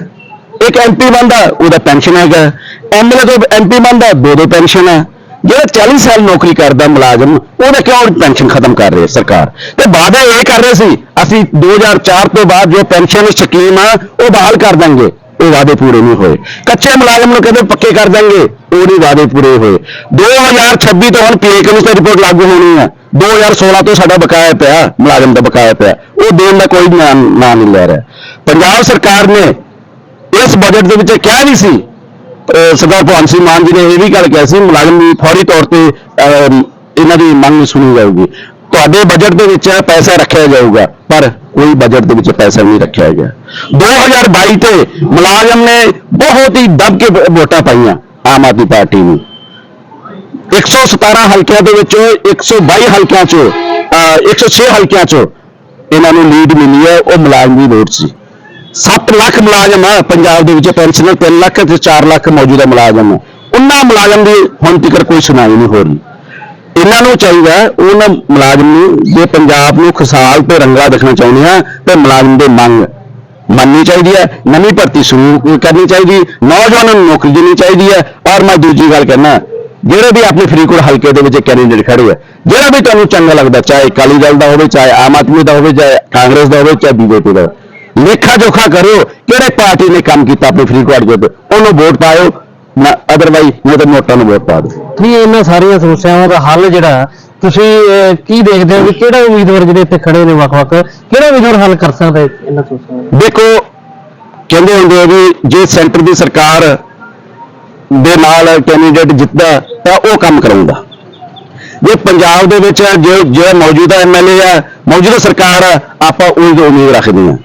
ਇੱਕ ਐਮਪੀ ਬੰਦਾ, ਉਹਦਾ ਪੈਨਸ਼ਨ ਹੈਗਾ। ਐਮਐਲਏ ਤੋਂ ਐਮਪੀ ਬੰਦਾ, ਦੋ ਦੋ ਪੈਨਸ਼ਨ ਹੈ। ਜਿਹੜਾ 40 ਸਾਲ ਨੌਕਰੀ ਕਰਦਾ ਮੁਲਾਜ਼ਮ, ਉਹਦਾ ਕਿਉਂ ਪੈਨਸ਼ਨ ਖਤਮ ਕਰ ਰਹੀ ਹੈ ਸਰਕਾਰ? ਤੇ ਵਾਅਦਾ ਇਹ ਕਰ ਰਹੇ ਸੀ, ਅਸੀਂ 2004 ਤੋਂ ਬਾਅਦ ਜੋ ਪੈਨਸ਼ਨ ਸਕੀਮ ਆ, ਉਹ ਬਹਾਲ ਕਰ ਦਾਂਗੇ। ਉਹ ਵਾਅਦੇ ਪੂਰੇ ਨਹੀਂ ਹੋਏ। ਕੱਚੇ ਮੁਲਾਜ਼ਮ ਨੂੰ ਕਹਿੰਦੇ ਪੱਕੇ ਕਰ ਦਾਂਗੇ, ਉਹ ਨਹੀਂ ਵਾਅਦੇ ਪੂਰੇ ਹੋਏ। 2026 ਤੋਂ ਹੁਣ ਪੀਏ ਕਮਿਸ਼ਨ ਰਿਪੋਰਟ ਲਾਗੂ ਹੋਣੀ ਆ। 2016 ਤੋਂ ਸਾਡਾ ਬਕਾਇਆ ਪਿਆ, ਮੁਲਾਜ਼ਮ ਦਾ ਬਕਾਇਆ ਪਿਆ। ਉਹ ਦੇਣ ਦਾ ਕੋਈ ਨਾਂ ਨਾਂ ਨਹੀਂ ਲੈ ਰਿਹਾ। ਪੰਜਾਬ ਸਰਕਾਰ ਨੇ ਇਸ ਬਜਟ ਦੇ ਵਿੱਚ ਕਿਹਾ ਨਹੀਂ ਸੀ ਸਰਦਾਰ ਭਗਵੰਤ ਸਿੰਘ ਮਾਨ ਜੀ ਨੇ ਇਹ ਵੀ ਗੱਲ ਕਿਹਾ ਸੀ ਮੁਲਾਜ਼ਮ ਦੀ ਫੌਰੀ ਤੌਰ ਤੇ ਅਹ, ਇਹਨਾਂ ਦੀ ਮੰਗ ਸੁਣੀ ਜਾਊਗੀ। ਤੁਹਾਡੇ ਬਜਟ ਦੇ ਵਿੱਚ ਪੈਸਾ ਰੱਖਿਆ ਜਾਊਗਾ ਪਰ ਕੋਈ ਬਜਟ ਦੇ ਵਿੱਚ ਪੈਸਾ ਨਹੀਂ ਰੱਖਿਆ ਗਿਆ। 2022 ਤੇ ਮੁਲਾਜ਼ਮ ਨੇ ਬਹੁਤ ਹੀ ਦਬ ਕੇ ਵੋਟਾਂ ਪਾਈਆਂ ਆਮ ਆਦਮੀ ਪਾਰਟੀ ਨੂੰ। 117 ਹਲਕਿਆਂ ਦੇ ਵਿੱਚੋਂ 122 ਹਲਕਿਆਂ ਚੋਂ ਅਹ, 106 ਹਲਕਿਆਂ ਚੋਂ ਇਹਨਾਂ ਨੂੰ ਲੀਡ ਮਿਲੀ ਹੈ ਉਹ ਮੁਲਾਜ਼ਮ ਦੀ ਵੋਟ ਸੀ। 7 ਲੱਖ ਮੁਲਾਜ਼ਮ ਆ ਪੰਜਾਬ ਦੇ ਵਿੱਚ ਪੈਨਸ਼ਨਰ 3 ਲੱਖ ਤੇ 4 ਲੱਖ ਮੌਜੂਦਾ ਮੁਲਾਜ਼ਮ ਆ ਉਹਨਾਂ ਮੁਲਾਜ਼ਮ ਦੀ ਹੁਣ ਤੱਕ ਕੋਈ ਸੁਣਾਈ ਨਹੀਂ ਹੋ ਰਹੀ ਇਹਨਾਂ ਨੂੰ ਚਾਹੀਦਾ ਉਹਨਾਂ ਮੁਲਾਜ਼ਮ ਨੂੰ ਜੇ ਪੰਜਾਬ ਨੂੰ ਖੁਸ਼ਹਾਲ ਤੇ ਰੰਗਲਾ ਦੇਖਣਾ ਚਾਹੁੰਦੇ ਆ, ਤੇ ਮੁਲਾਜ਼ਮ ਦੇ ਮੰਗ ਮੰਨਣੀ ਚਾਹੀਦੀ ਹੈ, ਨਵੀਂ ਭਰਤੀ ਸ਼ੁਰੂ ਕਰਨੀ ਚਾਹੀਦੀ, ਨੌਜਵਾਨਾਂ ਨੂੰ ਨੌਕਰੀ ਦੇਣੀ ਚਾਹੀਦੀ ਹੈ, ਔਰ ਮੈਂ ਦੂਜੀ ਗੱਲ ਕਹਿਣਾ, ਜਿਹੜੇ ਵੀ ਆਪਣੇ ਫਰੀਦਕੋਟ ਹਲਕੇ ਦੇ ਵਿੱਚ ਕੈਂਡੀਡੇਟ ਖੜੇ ਆ, ਜਿਹੜਾ ਵੀ ਤੁਹਾਨੂੰ ਚੰਗਾ ਲੱਗਦਾ, ਚਾਹੇ ਅਕਾਲੀ ਦਲ ਦਾ ਹੋਵੇ, ਚਾਹੇ ਆਮ ਆਦਮੀ ਦਾ ਹੋਵੇ, ਚਾਹੇ ਕਾਂਗਰਸ ਦਾ ਹੋਵੇ, ਚਾਹੇ ਬੀਜੇਪੀ ਦਾ ਹੋਵੇ। ਲੇਖਾ ਜੋਖਾ ਕਰਿਓ ਕਿਹੜੇ ਪਾਰਟੀ ਨੇ ਕੰਮ ਕੀਤਾ ਆਪਣੇ ਫਰੀਦਕੋਟ ਦੇ ਉੱਤੇ, ਉਹਨੂੰ ਵੋਟ ਪਾਇਓ ਨਾ ਅਦਰਵਾਈਜ਼ ਨਹੀਂ ਤਾਂ ਨੋਟਾਂ ਨੂੰ ਵੋਟ ਪਾ ਦਿਓ। ਨਹੀਂ ਇਹਨਾਂ ਸਾਰੀਆਂ ਸਮੱਸਿਆਵਾਂ ਦਾ ਹੱਲ ਜਿਹੜਾ ਤੁਸੀਂ ਅਹ, ਕੀ ਦੇਖਦੇ ਹੋ ਵੀ ਕਿਹੜਾ ਉਮੀਦਵਾਰ ਜਿਹੜੇ ਇੱਥੇ ਖੜੇ ਨੇ ਵੱਖ-ਵੱਖ ਕਿਹੜਾ ਉਮੀਦਵਾਰ ਹੱਲ ਕਰ ਸਕਦਾ ਹੈ ਇਹਨਾਂ ਸਮੱਸਿਆਵਾਂ? ਦੇਖੋ ਕਹਿੰਦੇ ਹੁੰਦੇ ਆ ਵੀ ਜੇ ਸੈਂਟਰ ਦੀ ਸਰਕਾਰ ਦੇ ਨਾਲ ਕੈਂਡੀਡੇਟ ਜਿੱਤਦਾ ਤਾਂ ਉਹ ਕੰਮ ਕਰਾਉਂਦਾ। ਜੇ ਪੰਜਾਬ ਦੇ ਵਿੱਚ ਜੋ ਜਿਹੜਾ ਮੌਜੂਦਾ ਐਮਐਲਏ ਆ ਮੌਜੂਦਾ ਸਰਕਾਰ ਆ ਆਪਾਂ ਉਹਦੀ ਤੋਂ ਉਮੀਦ ਰੱਖਦੇ ਆ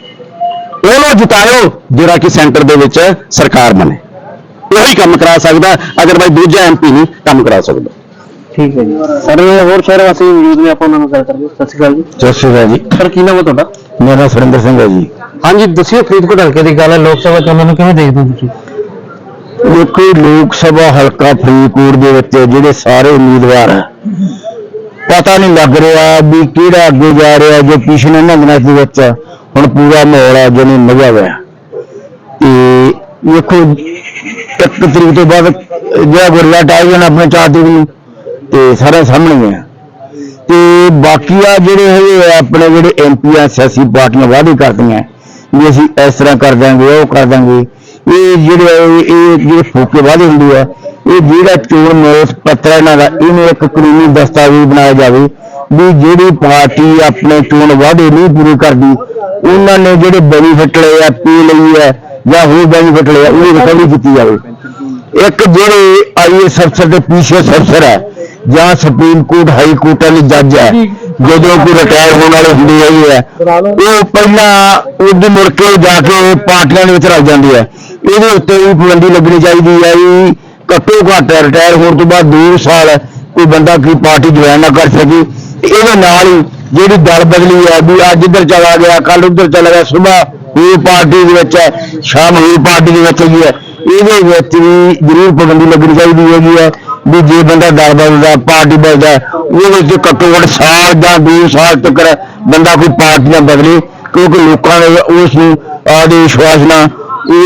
ਉਹਨੂੰ ਜਿਤਾਇਓ ਜਿਹੜਾ ਕਿ ਸੈਂਟਰ ਦੇ ਵਿੱਚ ਸਰਕਾਰ ਬਣੇ। ਉਹੀ ਕੰਮ ਕਰਾ ਸਕਦਾ ਅਗਰ ਬਾਈ ਦੂਜਾ ਐਮਪੀ ਨਹੀਂ ਕੰਮ ਕਰਾ ਸਕਦਾ। ਠੀਕ ਹੈ ਜੀ। ਨਾਲ ਹੋਰ ਸ਼ਹਿਰ ਵਾਸੀ ਮੌਜੂਦ ਨੇ ਆਪਾਂ ਉਹਨਾਂ ਨਾਲ ਗੱਲ ਕਰਾਂਗੇ ਸਤਿ ਸ਼੍ਰੀ ਅਕਾਲ ਜੀ। ਸਤਿ ਸ਼੍ਰੀ ਅਕਾਲ ਜੀ। ਸਰ ਕੀ ਨਾਮ ਹੈ ਤੁਹਾਡਾ? ਮੇਰਾ ਨਾਮ ਸੁਰਿੰਦਰ ਸਿੰਘ ਹੈ ਜੀ। ਹਾਂਜੀ ਦੱਸਿਓ ਫਰੀਦਕੋਟ ਹਲਕੇ ਦੀ ਗੱਲ ਹੈ। ਲੋਕ ਸਭਾ ਚੋਣਾਂ ਨੂੰ ਕਿਵੇਂ ਦੇਖਦੇ ਹੋ ਤੁਸੀਂ? ਦੇਖੋ ਲੋਕ ਸਭਾ ਹਲਕਾ ਫਰੀਦਕੋਟ ਦੇ ਵਿੱਚ ਜਿਹੜੇ ਸਾਰੇ ਉਮੀਦਵਾਰ ਆ ਪਤਾ ਨਹੀਂ ਲੱਗ ਰਿਹਾ ਵੀ ਕਿਹੜਾ ਅੱਗੇ ਜਾ ਰਿਹਾ ਜੇ ਪਿਛਲੇ ਇਹਨਾਂ ਦਿਨਾਂ ਦੇ ਵਿੱਚ ਹੁਣ ਪੂਰਾ ਮਾਹੌਲ ਆ ਜਿਹਨੇ ਮਜ਼ਾ ਹੋਇਆ ਤੇ ਵੇਖੋ, ਇੱਕ ਤਰੀਕ ਤੋਂ ਬਾਅਦ ਜਿਹੜਾ ਗੁਰਲਾ ਟਾਈ ਜਾਣਾ ਆਪਣੇ ਚਾਰ ਤਰੀਕ ਨੂੰ, ਤੇ ਸਾਰੇ ਸਾਹਮਣੇ ਆ। ਤੇ ਬਾਕੀ ਆ ਜਿਹੜੇ ਹੈਗੇ ਆ, ਆਪਣੇ ਜਿਹੜੇ ਐਮਪੀ ਆ, ਸਿਆਸੀ ਪਾਰਟੀਆਂ ਵਾਅਦੇ ਕਰਦੀਆਂ, ਵੀ ਅਸੀਂ ਇਸ ਤਰ੍ਹਾਂ ਕਰ ਦਾਂਗੇ ਉਹ ਕਰ ਦਾਂਗੇ ਇਹ ਜਿਹੜੇ ਇਹ ਜਿਹੜੇ ਫੋਕੇ ਵਾਅਦੇ ਹੁੰਦੇ ਆ, ਇਹ ਜਿਹੜਾ ਚੋਣ ਮੋਸ ਪੱਤਰ ਇਹਨਾਂ ਦਾ, ਇਹਨੂੰ ਇੱਕ ਕਾਨੂੰਨੀ ਦਸਤਾਵੇਜ਼ ਬਣਾਇਆ ਜਾਵੇ ਵੀ ਜਿਹੜੀ ਪਾਰਟੀ ਆਪਣੇ ਚੋਣ ਵਾਅਦੇ ਨਹੀਂ ਪੂਰੇ ਕਰਦੀ, ਉਹਨਾਂ ਨੇ ਜਿਹੜੇ ਬੈਨੀਫਿਟ ਲਏ ਆ, ਪੀ ਲਈ ਹੈ, ਜਾਂ ਹੋਰ ਬੈਨੀਫਿਟ ਲਏ ਉਹਦੀ ਰਿਕਵਰੀ ਕੀਤੀ ਜਾਵੇ। ਇੱਕ ਜਿਹੜੇ ਆਈਐਸ ਅਫਸਰ ਦੇ ਪੀਸੀਐਸ ਅਫਸਰ ਹੈ, ਜਾਂ ਸੁਪਰੀਮ ਕੋਰਟ ਹਾਈ ਕੋਰਟ ਵਾਲੇ ਜੱਜ ਹੈ, ਜਦੋਂ ਕੋਈ ਰਿਟਾਇਰ ਹੋਣ ਵਾਲੇ ਹੁੰਦੇ ਹੈਗੇ ਹੈ, ਉਹ ਪਹਿਲਾਂ ਉਹਦੀ ਮੁੜ ਕੇ ਜਾ ਕੇ ਪਾਰਟੀਆਂ ਦੇ ਵਿੱਚ ਰਲ ਜਾਂਦੇ ਹੈ ਇਹਦੇ ਉੱਤੇ ਵੀ ਪਾਬੰਦੀ ਲੱਗਣੀ ਚਾਹੀਦੀ ਹੈ ਵੀ ਘੱਟੋ ਘੱਟ ਰਿਟਾਇਰ ਹੋਣ ਤੋਂ ਬਾਅਦ 2 ਸਾਲ ਕੋਈ ਬੰਦਾ ਕੋਈ ਪਾਰਟੀ ਜੁਆਇਨ ਨਾ ਕਰ ਸਕੇ। ਇਹਦੇ ਨਾਲ ਹੀ ਜਿਹੜੀ ਦਲ ਬਦਲੀ ਹੈ ਵੀ ਅੱਜ ਇੱਧਰ ਚਲਾ ਗਿਆ ਕੱਲ ਉੱਧਰ ਚਲਾ ਗਿਆ ਸਵੇਰ ਹੋਈ ਪਾਰਟੀ ਦੇ ਵਿੱਚ ਹੈ, ਸ਼ਾਮ ਹੋਈ ਪਾਰਟੀ ਦੇ ਵਿੱਚ ਹੈਗੀ ਹੈ। ਇਹਦੇ ਵਿੱਚ ਵੀ ਜ਼ਰੂਰ ਪਾਬੰਦੀ ਲੱਗਣੀ ਚਾਹੀਦੀ ਹੈਗੀ ਹੈ, ਵੀ ਜੇ ਬੰਦਾ ਦਲ ਬਦਲਦਾ, ਪਾਰਟੀ ਬਦਲਦਾ, ਉਹਦੇ ਵਿੱਚ ਘੱਟੋ ਘੱਟ ਸਾਲ ਜਾਂ ਦੋ ਸਾਲ ਤੱਕ ਬੰਦਾ ਕੋਈ ਪਾਰਟੀ ਨਾ ਬਦਲੇ, ਕਿਉਂਕਿ ਲੋਕਾਂ ਨੇ ਉਸ ਨੂੰ ਆਦੇ ਵਿਸ਼ਵਾਸ ਨਾਲ